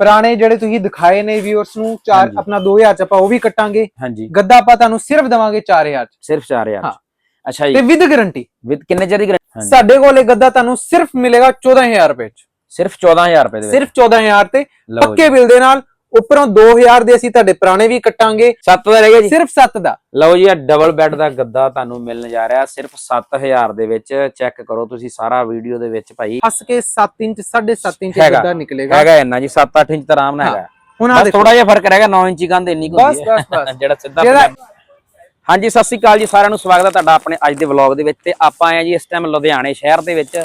ਪੁਰਾਣੇ ਜਿਹੜੇ ਤੁਸੀਂ ਦਿਖਾਏ ਨੇ ਵਿਊਅਰਸ ਨੂੰ ਚਾਰ ਹਾਂਜੀ। ਆਪਣਾ 2000 ਚ ਆਪਾਂ ਉਹ ਵੀ ਕੱਟਾਂਗੇ। ਹਾਂਜੀ। ਗੱਦਾ ਆਪਾਂ ਤੁਹਾਨੂੰ ਸਿਰਫ ਦਵਾਂਗੇ 4000 ਚ। ਸਿਰਫ 4000 ਹਾਂ। ਅੱਛਾ ਤੇ ਜੀ ਵਿਦ ਗਾਰੰਟੀ ਵਿਦ ਕਿੰਨੇ ਚਿਰ ਦੀ ਗਾਰੰਟੀ ਸਾਡੇ ਕੋਲ ਇਹ ਗੱਦਾ ਤੁਹਾਨੂੰ ਸਿਰਫ ਮਿਲੇਗਾ 14000 ਰੁਪਏ ਚ। ਸਿਰਫ 14000 ਰੁਪਏ ਦੇ ਵਿੱਚ। ਸਿਰਫ 14000 ਤੇ ਲਓ ਜੀ। ਪੱਕੇ ਬਿੱਲ ਦੇ ਨਾਲ ਉੱਪਰੋਂ 2000 ਦੇ ਅਸੀਂ ਤੁਹਾਡੇ ਪੁਰਾਣੇ ਵੀ ਕੱਟਾਂਗੇ। ਸੱਤ ਦਾ ਰਹਿ ਗਿਆ ਜੀ। ਸਿਰਫ 7 ਦਾ। ਲਓ ਜੀ ਇਹ ਡਬਲ ਬੈੱਡ ਦਾ ਗੱਦਾ ਤੁਹਾਨੂੰ ਮਿਲਣ ਜਾ ਰਿਹਾ। ਸਿਰਫ 7000 ਦੇ ਵਿੱਚ ਚੈੱਕ ਕਰੋ ਤੁਸੀਂ ਸਾਰਾ ਵੀਡੀਓ ਦੇ ਵਿੱਚ ਭਾਈ। ਹੱਸ ਕੇ 7 ਇੰਚ 7.5 ਇੰਚ। ਗੱਦਾ ਨਿਕਲੇਗਾ। ਹੈਗਾ ਇੰਨਾ ਜੀ 7-8 ਇੰਚ ਤਾਂ ਆਰਾਮ ਨਾਲ। ਹੈਗਾ। ਹੁਣ ਆ ਥੋੜਾ ਜਿਹਾ ਫ਼ਰਕ ਰਹਿ ਗਿਆ 9 ਇੰਚੀ ਕੰਧ ਇੰਨੀ ਕੁ ਬਸ ਹੁੰਦੀ ਹੈ। ਬਸ ਬਸ। ਜਿਹੜਾ ਸਿੱਧਾ ਹਾਂਜੀ ਸਤਿ ਸ੍ਰੀ ਅਕਾਲ ਜੀ ਸਾਰਿਆਂ ਨੂੰ ਸਵਾਗਤ ਹੈ ਤੁਹਾਡਾ ਆਪਣੇ ਅੱਜ ਦੇ ਵਲੌਗ ਦੇ ਵਿੱਚ। ਤੇ ਆਪਾਂ ਆਏ ਆ ਜੀ ਇਸ ਟਾਈਮ ਲੁਧਿਆਣੇ ਸ਼ਹਿਰ ਦੇ ਵਿੱਚ।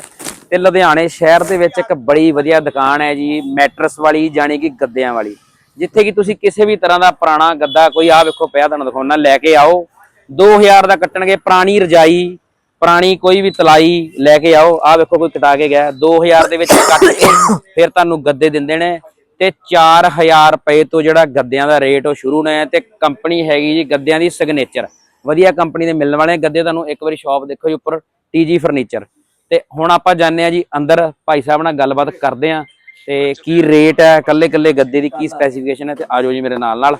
ਤੇ ਲੁਧਿਆਣੇ ਸ਼ਹਿਰ ਦੇ ਵਿੱਚ ਇੱਕ ਬੜੀ ਵਧੀਆ ਦੁਕਾਨ ਹੈ ਜੀ ਮੈਟਰਸ ਵਾਲੀ ਜਾਣੀ ਕਿ ਗੱਦਿਆਂ ਵਾਲੀ। ਜਿੱਥੇ ਕਿ ਤੁਸੀਂ ਕਿਸੇ ਵੀ ਤਰ੍ਹਾਂ ਦਾ ਪੁਰਾਣਾ ਗੱਦਾ ਕੋਈ ਆ ਵੇਖੋ ਪਿਆ ਤੁਹਾਨੂੰ ਦਿਖਾਉਣਾ ਲੈ ਕੇ ਆਓ। 2000 ਦਾ ਕੱਟਣਗੇ, ਪੁਰਾਣੀ ਰਜਾਈ, ਪੁਰਾਣੀ ਕੋਈ ਵੀ ਤਲਾਈ ਲੈ ਕੇ ਆਓ। ਆ ਵੇਖੋ ਕੋਈ ਕਟਾ ਕੇ ਗਿਆ। 2000 ਦੇ ਵਿੱਚ ਕੱਟ ਕੇ ਫਿਰ ਤੁਹਾਨੂੰ ਗੱਦੇ ਦਿੰਦੇ ਨੇ ਤੇ 4000 ਰੁਪਏ ਤੋਂ ਜਿਹੜਾ ਗੱਦਿਆਂ ਦਾ ਰੇਟ ਉਹ ਸ਼ੁਰੂ ਨੇ ਤੇ ਕੰਪਨੀ ਹੈਗੀ ਜੀ ਗੱਦਿਆਂ ਦੀ ਸਿਗਨੇਚਰ ਵਧੀਆ ਕੰਪਨੀ ਦੇ ਮਿਲਣ ਵਾਲੇ ਗੱਦੇ ਤੁਹਾਨੂੰ ਇੱਕ ਵਾਰੀ ਸ਼ਾਪ ਦੇਖੋ ਜੀ ਉੱਪਰ ਟੀਜੀ ਫਰਨੀਚਰ ਤੇ ਹੁਣ ਆਪਾਂ ਜਾਣਦੇ ਆ ਜੀ ਅੰਦਰ। ਭਾਈ ਸਾਹਿਬ ਨਾਲ ਗੱਲਬਾਤ ਕਰਦੇ ਆ ਤੇ ਕੀ ਰੇਟ ਹੈ? ਕੱਲੇ ਕੱਲੇ ਗੱਦੇ ਦੀ ਕੀ ਸਪੈਸੀਫਿਕੇਸ਼ਨ ਹੈ ਤੇ ਆਜੋ ਜੀ ਮੇਰੇ ਨਾਲ ਨਾਲ।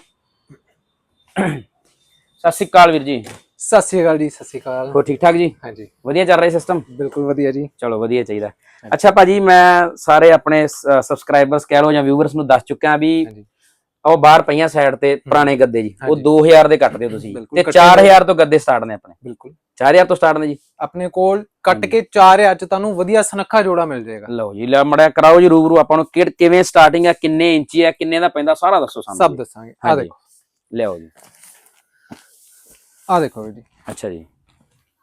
ਸਤਿ ਸ੍ਰੀ ਅਕਾਲ ਵੀਰ ਜੀ। ਸਤਿ ਸ਼੍ਰੀ ਅਕਾਲ ਜੀ ਸਤਿ ਸ਼੍ਰੀ ਅਕਾਲ। ਹੋ ਠੀਕ ਠਾਕ ਜੀ? ਹਾਂਜੀ। ਵਧੀਆ ਚੱਲ ਰਿਹਾ ਸਿਸਟਮ ਬਿਲਕੁਲ ਵਧੀਆ ਜੀ। ਚਲੋ ਵਧੀਆ ਚਾਹੀਦਾ। ਅੱਛਾ ਭਾਜੀ ਮੈਂ ਸਾਰੇ ਆਪਣੇ ਸਬਸਕ੍ਰਾਈਬਰਸ ਕਹਿ ਲਓ ਜਾਂ ਵਿਊਅਰਸ ਨੂੰ ਦੱਸ ਚੁੱਕਿਆ ਵੀ ਉਹ ਬਾਹਰ ਪਈਆਂ ਸਾਈਡ ਤੇ ਪੁਰਾਣੇ ਗੱਦੇ ਜੀ। ਉਹ ਹਾਂਜੀ। 2000 ਦੇ ਕੱਟਦੇ ਹੋ ਤੁਸੀਂ ਤੇ ਕੱਟੇ 4000 ਤੋਂ ਗੱਦੇ ਸਟਾਰਟ ਨੇ ਆਪਣੇ। ਬਿਲਕੁਲ। 4000 ਤੋਂ ਸਟਾਰਟ ਨੇ ਜੀ। ਆਪਣੇ ਕੋਲ ਕੱਟ ਕੇ 4000 ਚ ਤੁਹਾਨੂੰ ਵਧੀਆ ਸਨੱਖਾ ਜੋੜਾ ਮਿਲ ਜਾਏਗਾ। ਲਓ ਜੀ ਲੈ ਮੜਿਆ ਕਰਾਓ ਜੀ ਰੂਬਰੂ ਆਪਾਂ ਨੂੰ ਕਿਵੇਂ ਸਟਾਰਟਿੰਗ ਹੈ ਕਿੰਨੇ ਇੰਚੀ ਹੈ ਕਿੰਨੇ ਦਾ ਪੈਂਦਾ ਸਾਰਾ ਦੱਸੋ ਸਾਨੂੰ ਸਭ। ਦੱਸਾਂਗੇ। ਆ। ਦੇਖੋ। ਲਿਆਓ ਜੀ। ਆ ਦੇਖੋ ਜੀ। ਅੱਛਾ ਜੀ।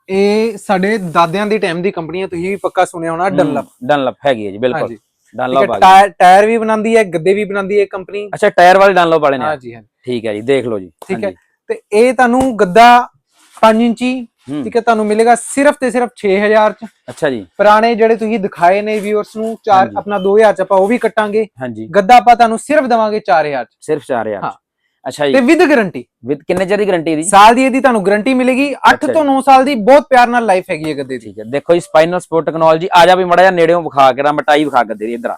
ਇਹ ਸਾਡੇ ਦਾਦਿਆਂ ਦੀ ਟਾਈਮ ਦੀ ਕੰਪਨੀ ਹੈ ਤੁਸੀਂ ਵੀ ਪੱਕਾ ਸੁਣਿਆ ਹੋਣਾ ਡਨਲਪ ਡਨਲਪ ਹੈਗੀ ਹੈ ਜੀ ਬਿਲਕੁਲ। ਡਨਲਪ ਹੈ ਆ ਗਈ ਟਾਇਰ ਵੀ ਬਣਾਉਂਦੀ ਹੈ ਗੱਦੇ ਵੀ ਬਣਾਉਂਦੀ ਹੈ ਕੰਪਨੀ। ਅੱਛਾ ਟਾਇਰ ਵਾਲੇ ਡਨਲਪ ਵਾਲੇ ਨੇ? ਹਾਂਜੀ ਹਾਂਜੀ। ਠੀਕ ਹੈ ਜੀ ਦੇਖ ਲਓ ਜੀ। ਠੀਕ ਹੈ। ਤੇ ਇਹ ਤੁਹਾਨੂੰ ਗੱਦਾ 5 ਇੰਚੀ ਹੂੰ। ਠੀਕ ਹੈ ਤੁਹਾਨੂੰ ਮਿਲੇਗਾ ਸਿਰਫ ਤੇ ਸਿਰਫ 6000 ਚ। ਅੱਛਾ ਜੀ। ਪੁਰਾਣੇ ਜਿਹੜੇ ਤੁਸੀਂ ਦਿਖਾਏ ਨੇ ਵਿਊਅਰਸ ਨੂੰ ਚਾਰ। ਆਪਣਾ 2000 ਚ ਆਪਾਂ ਉਹ ਵੀ ਕੱਟਾਂਗੇ। ਹਾਂਜੀ। ਗੱਦਾ ਆਪਾਂ ਤੁਹਾਨੂੰ ਸਿਰਫ ਦਵਾਂਗੇ 4000 ਚ। ਸਿਰਫ 4000 ਹਾਂ। ਅੱਛਾ ਤੇ ਜੀ ਵਿਦ ਗਾਰੰਟੀ ਵਿਦ ਕਿੰਨੇ ਚਿਰ ਦੀ ਗਾਰੰਟੀ ਦੀ ਸਾਲ ਦੀ ਇਹਦੀ ਤੁਹਾਨੂੰ ਗਾਰੰਟੀ ਮਿਲੇਗੀ। 8 ਅੱਛਾ ਤੋਂ 9 ਸਾਲ ਦੀ ਬਹੁਤ ਪਿਆਰ ਨਾਲ ਲਾਈਫ ਹੈਗੀ ਹੈ ਗੱਦੇ ਦੀ। ਠੀਕ ਹੈ। ਦੇਖੋ ਜੀ ਸਪਾਈਨਲ ਸਪੋਰਟ ਟੈਕਨੋਲੋਜੀ ਆ ਜਾ ਵੀ ਮੜਾ ਜਾ ਨੇੜਿਓਂ ਵਿਖਾ ਕੇ ਰਾ ਮਟਾਈ ਵਿਖਾ ਗੱਦੇ ਦੀ ਇਧਰ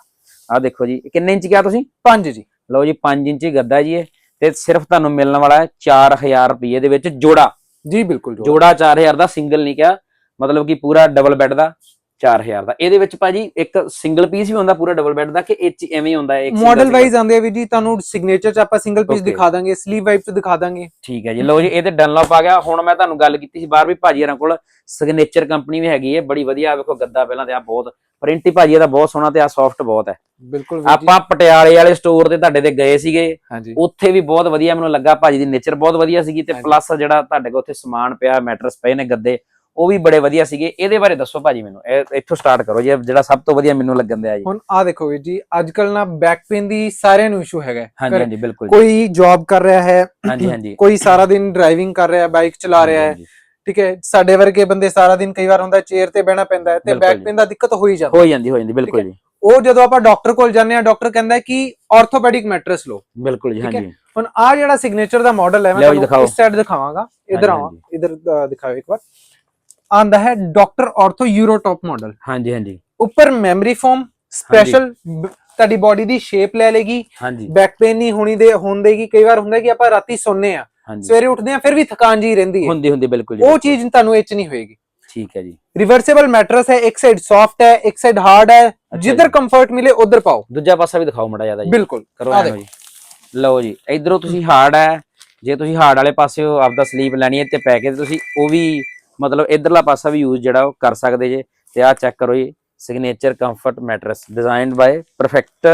ਆ। ਦੇਖੋ ਜੀ ਕਿੰਨੇ ਇੰਚ ਕਿਹਾ ਤੁਸੀਂ? 5 ਜੀ। ਲਓ ਜੀ 5 ਇੰਚੀ ਗੱਦਾ ਜੀ ਇਹ। ਤੇ ਸਿਰਫ ਤੁਹਾਨੂੰ ਮਿਲਣ ਵਾਲਾ ਹੈ 4000 ਰੁਪਏ ਦੇ ਵਿੱਚ ਜੋੜਾ। ਜੀ ਬਿਲਕੁਲ ਜੋੜਾ। 4000 ਦਾ ਸਿੰਗਲ ਨਹੀਂ ਕਿਹਾ। ਮਤਲਬ ਕਿ ਪੂਰਾ ਡਬਲ ਬੈੱਡ ਦਾ। 4000 ਦਾ ਇਹਦੇ ਵਿੱਚ ਭਾਜੀ ਇੱਕ ਸਿੰਗਲ ਪੀਸ ਵੀ ਹੁੰਦਾ ਪੂਰਾ ਡਬਲ ਬੈੱਡ ਦਾ ਕਿ ਇਹ 'ਚ ਐਵੇਂ ਹੁੰਦਾ ਇੱਕ ਮਾਡਲ? ਵਾਈਜ਼ ਆਉਂਦੇ ਆ ਵੀ ਜੀ ਤੁਹਾਨੂੰ ਸਿਗਨੇਚਰ ਚ ਆਪਾਂ ਸਿੰਗਲ ਪੀਸ. ਦਿਖਾ ਦਾਂਗੇ ਸਲੀਵ ਵਾਈਪ ਚ ਦਿਖਾ ਦਾਂਗੇ ਠੀਕ ਹੈ ਜੀ ਲਓ ਜੀ ਇਹ ਤੇ ਡਨਲਪ ਆ ਗਿਆ ਹੁਣ ਮੈਂ ਤੁਹਾਨੂੰ ਗੱਲ ਕੀਤੀ ਸੀ ਬਾਹਰ ਵੀ ਭਾਜੀ ਹਰਾਂ ਕੋਲ ਸਿਗਨੇਚਰ ਕੰਪਨੀ ਵੀ ਹੈਗੀ ਹੈ ਬੜੀ ਵਧੀਆ ਵੇਖੋ ਗੱਦਾ ਪਹਿਲਾਂ ਤੇ ਆ ਬਹੁਤ ਪ੍ਰਿੰਟ ਹੀ ਭਾਜੀ ਇਹਦਾ ਬਹੁਤ ਸੋਹਣਾ ਤੇ ਆ ਸੌਫਟ ਬਹੁਤ ਹੈ ਬਿਲਕੁਲ। ਆਪਾਂ ਪਟਿਆਲੇ ਵਾਲੇ ਸਟੋਰ ਤੇ ਤੁਹਾਡੇ ਤੇ ਗਏ ਸੀਗੇ ਉੱਥੇ ਵੀ ਬਹੁਤ ਵਧੀਆ ਮੈਨੂੰ ਲੱਗਾ ਭਾਜੀ ਦੀ ਨੇਚਰ ਬਹੁਤ ਵਧੀਆ ਸੀਗੀ ਤੇ। ਪਲੱਸ ਜਿਹੜਾ ਤੁਹਾਡੇ ਕੋਲ ਉੱਥੇ ਸਮਾਨ ਪਿਆ ਮੈਟਰਸ ਪਏ ਨੇ ਗੱਦੇ ਉਹ ਵੀ ਬੜੇ ਵਧੀਆ ਸੀਗੇ। ਇਹਦੇ ਬਾਰੇ ਦੱਸੋ ਭਾਜੀ ਮੈਨੂੰ। ਇਹ ਇੱਥੋਂ ਸਟਾਰਟ ਕਰੋ ਜੀ ਜਿਹੜਾ ਸਭ ਤੋਂ ਵਧੀਆ ਮੈਨੂੰ ਲੱਗਣ ਦਿਆ ਜੀ। ਹੁਣ ਆ ਦੇਖੋ ਜੀ ਅੱਜ ਕੱਲ ਨਾ ਬੈਕ ਪੇਨ ਦੀ ਸਾਰਿਆਂ ਨੂੰ ਇਸ਼ੂ ਹੈਗਾ। ਹਾਂਜੀ ਹਾਂਜੀ ਬਿਲਕੁਲ ਕੋਈ ਜੌਬ ਕਰ ਰਿਹਾ ਹੈ ਹਾਂਜੀ ਹਾਂਜੀ। ਕੋਈ ਸਾਰਾ ਦਿਨ ਡਰਾਈਵਿੰਗ ਕਰ ਰਿਹਾ ਹੈ ਬਾਈਕ ਚਲਾ ਰਿਹਾ ਹੈ। ਠੀਕ ਹੈ ਸਾਡੇ ਵਰਗੇ ਬੰਦੇ ਸਾਰਾ ਦਿਨ ਕਈ ਵਾਰ ਹੁੰਦਾ ਚੇਅਰ ਤੇ ਬਹਿਣਾ ਪੈਂਦਾ ਹੈ ਤੇ ਬੈਕ। ਪੇਨ ਦਾ ਦਿੱਕਤ ਹੋ ਹੀ ਜਾਂਦਾ। ਹੋ ਜਾਂਦੀ ਹੋ ਜਾਂਦੀ ਬਿਲਕੁਲ ਜੀ। ਉਹ ਜਦੋਂ ਆਪਾਂ ਡਾਕਟਰ ਕੋਲ ਜਾਂਦੇ ਆ ਡਾਕਟਰ ਕਹਿੰਦਾ ਹੈ ਕਿ ਆਰਥੋਪੈਡਿਕ ਮੈਟਰਸ ਲਓ। ਬਿਲਕੁਲ ਜੀ। ਹਾਂਜੀ। ਹੁਣ ਆ ਜਿਹੜਾ ਸਿਗਨੇਚਰ ਦਾ ਮਾਡਲ ਹੈ ਮੈਂ ਤੁਹਾਨੂੰ। ਇਸ ਸਾਈਡ ਦਿਖਾਵਾਂਗਾ। ਇਧਰ ਆਵਾਂ ਇਧਰ ਦਿਖਾਓ ਇੱਕ ਵਾਰ। ਆਂਦਾ ਹੈ doctor ortho euro top model. ਹਾਂਜੀ ਹਾਂਜੀ। ਉੱਪਰ ਮੈਮਰੀ ਫੋਮ ਸਪੈਸ਼ਲ ਤੁਹਾਡੀ ਬਾਡੀ ਦੀ ਸ਼ੇਪ ਲੈ ਲੇਗੀ ਬੈਕ ਪੇਨ ਨਹੀਂ ਹੋਣੀ ਦੇ ਹੋਣ ਦੇਗੀ ਕਈ ਵਾਰ ਹੁੰਦਾ ਕਿ ਆਪਾਂ ਰਾਤੀ ਸੌਂਨੇ ਆ ਸਵੇਰੇ ਉੱਠਦੇ ਆ ਫਿਰ ਵੀ ਥਕਾਨ ਜੀ ਰਹਿੰਦੀ ਹੈ। ਹੁੰਦੀ ਹੁੰਦੀ ਬਿਲਕੁਲ ਜੀ ਉਹ ਚੀਜ਼ ਤੁਹਾਨੂੰ ਇਹ ਚ ਨਹੀਂ ਹੋਏਗੀ। ਠੀਕ ਹੈ ਜੀ। ਰਿਵਰਸੇਬਲ ਮੈਟਰਸ ਹੈ ਇੱਕ ਸਾਈਡ ਸੌਫਟ ਹੈ ਇੱਕ ਸਾਈਡ ਹਾਰਡ ਹੈ। ਜਿੱਧਰ। ਕੰਫਰਟ ਮਿਲੇ ਉਧਰ ਪਾਓ। ਦੂਜਾ ਪਾਸਾ ਵੀ ਦਿਖਾਓ ਮੜਾ ਜ਼ਿਆਦਾ ਜੀ। ਬਿਲਕੁਲ। ਕਰੋ ਐਨੋ ਜੀ। ਲਓ ਜੀ ਇਧਰੋਂ ਤੁਸੀਂ ਹਾਰਡ ਹੈ। ਜੇ ਤੁਸੀਂ ਹਾਰਡ ਵਾਲੇ ਪਾਸੇ ਆਪਦਾ ਸਲੀਪ ਲੈਣੀ ਹੈ ਤੇ ਪੈ ਕੇ ਤੁਸੀਂ ਉਹ ਵੀ ਮਤਲਬ ਇਧਰਲਾ ਪਾਸਾ ਵੀ ਯੂਜ਼ ਜਿਹੜਾ ਉਹ ਕਰ ਸਕਦੇ ਜੇ। ਤੇ ਆਹ ਚੈੱਕ ਕਰੋ ਜੀ signature comfort mattress designed by perfect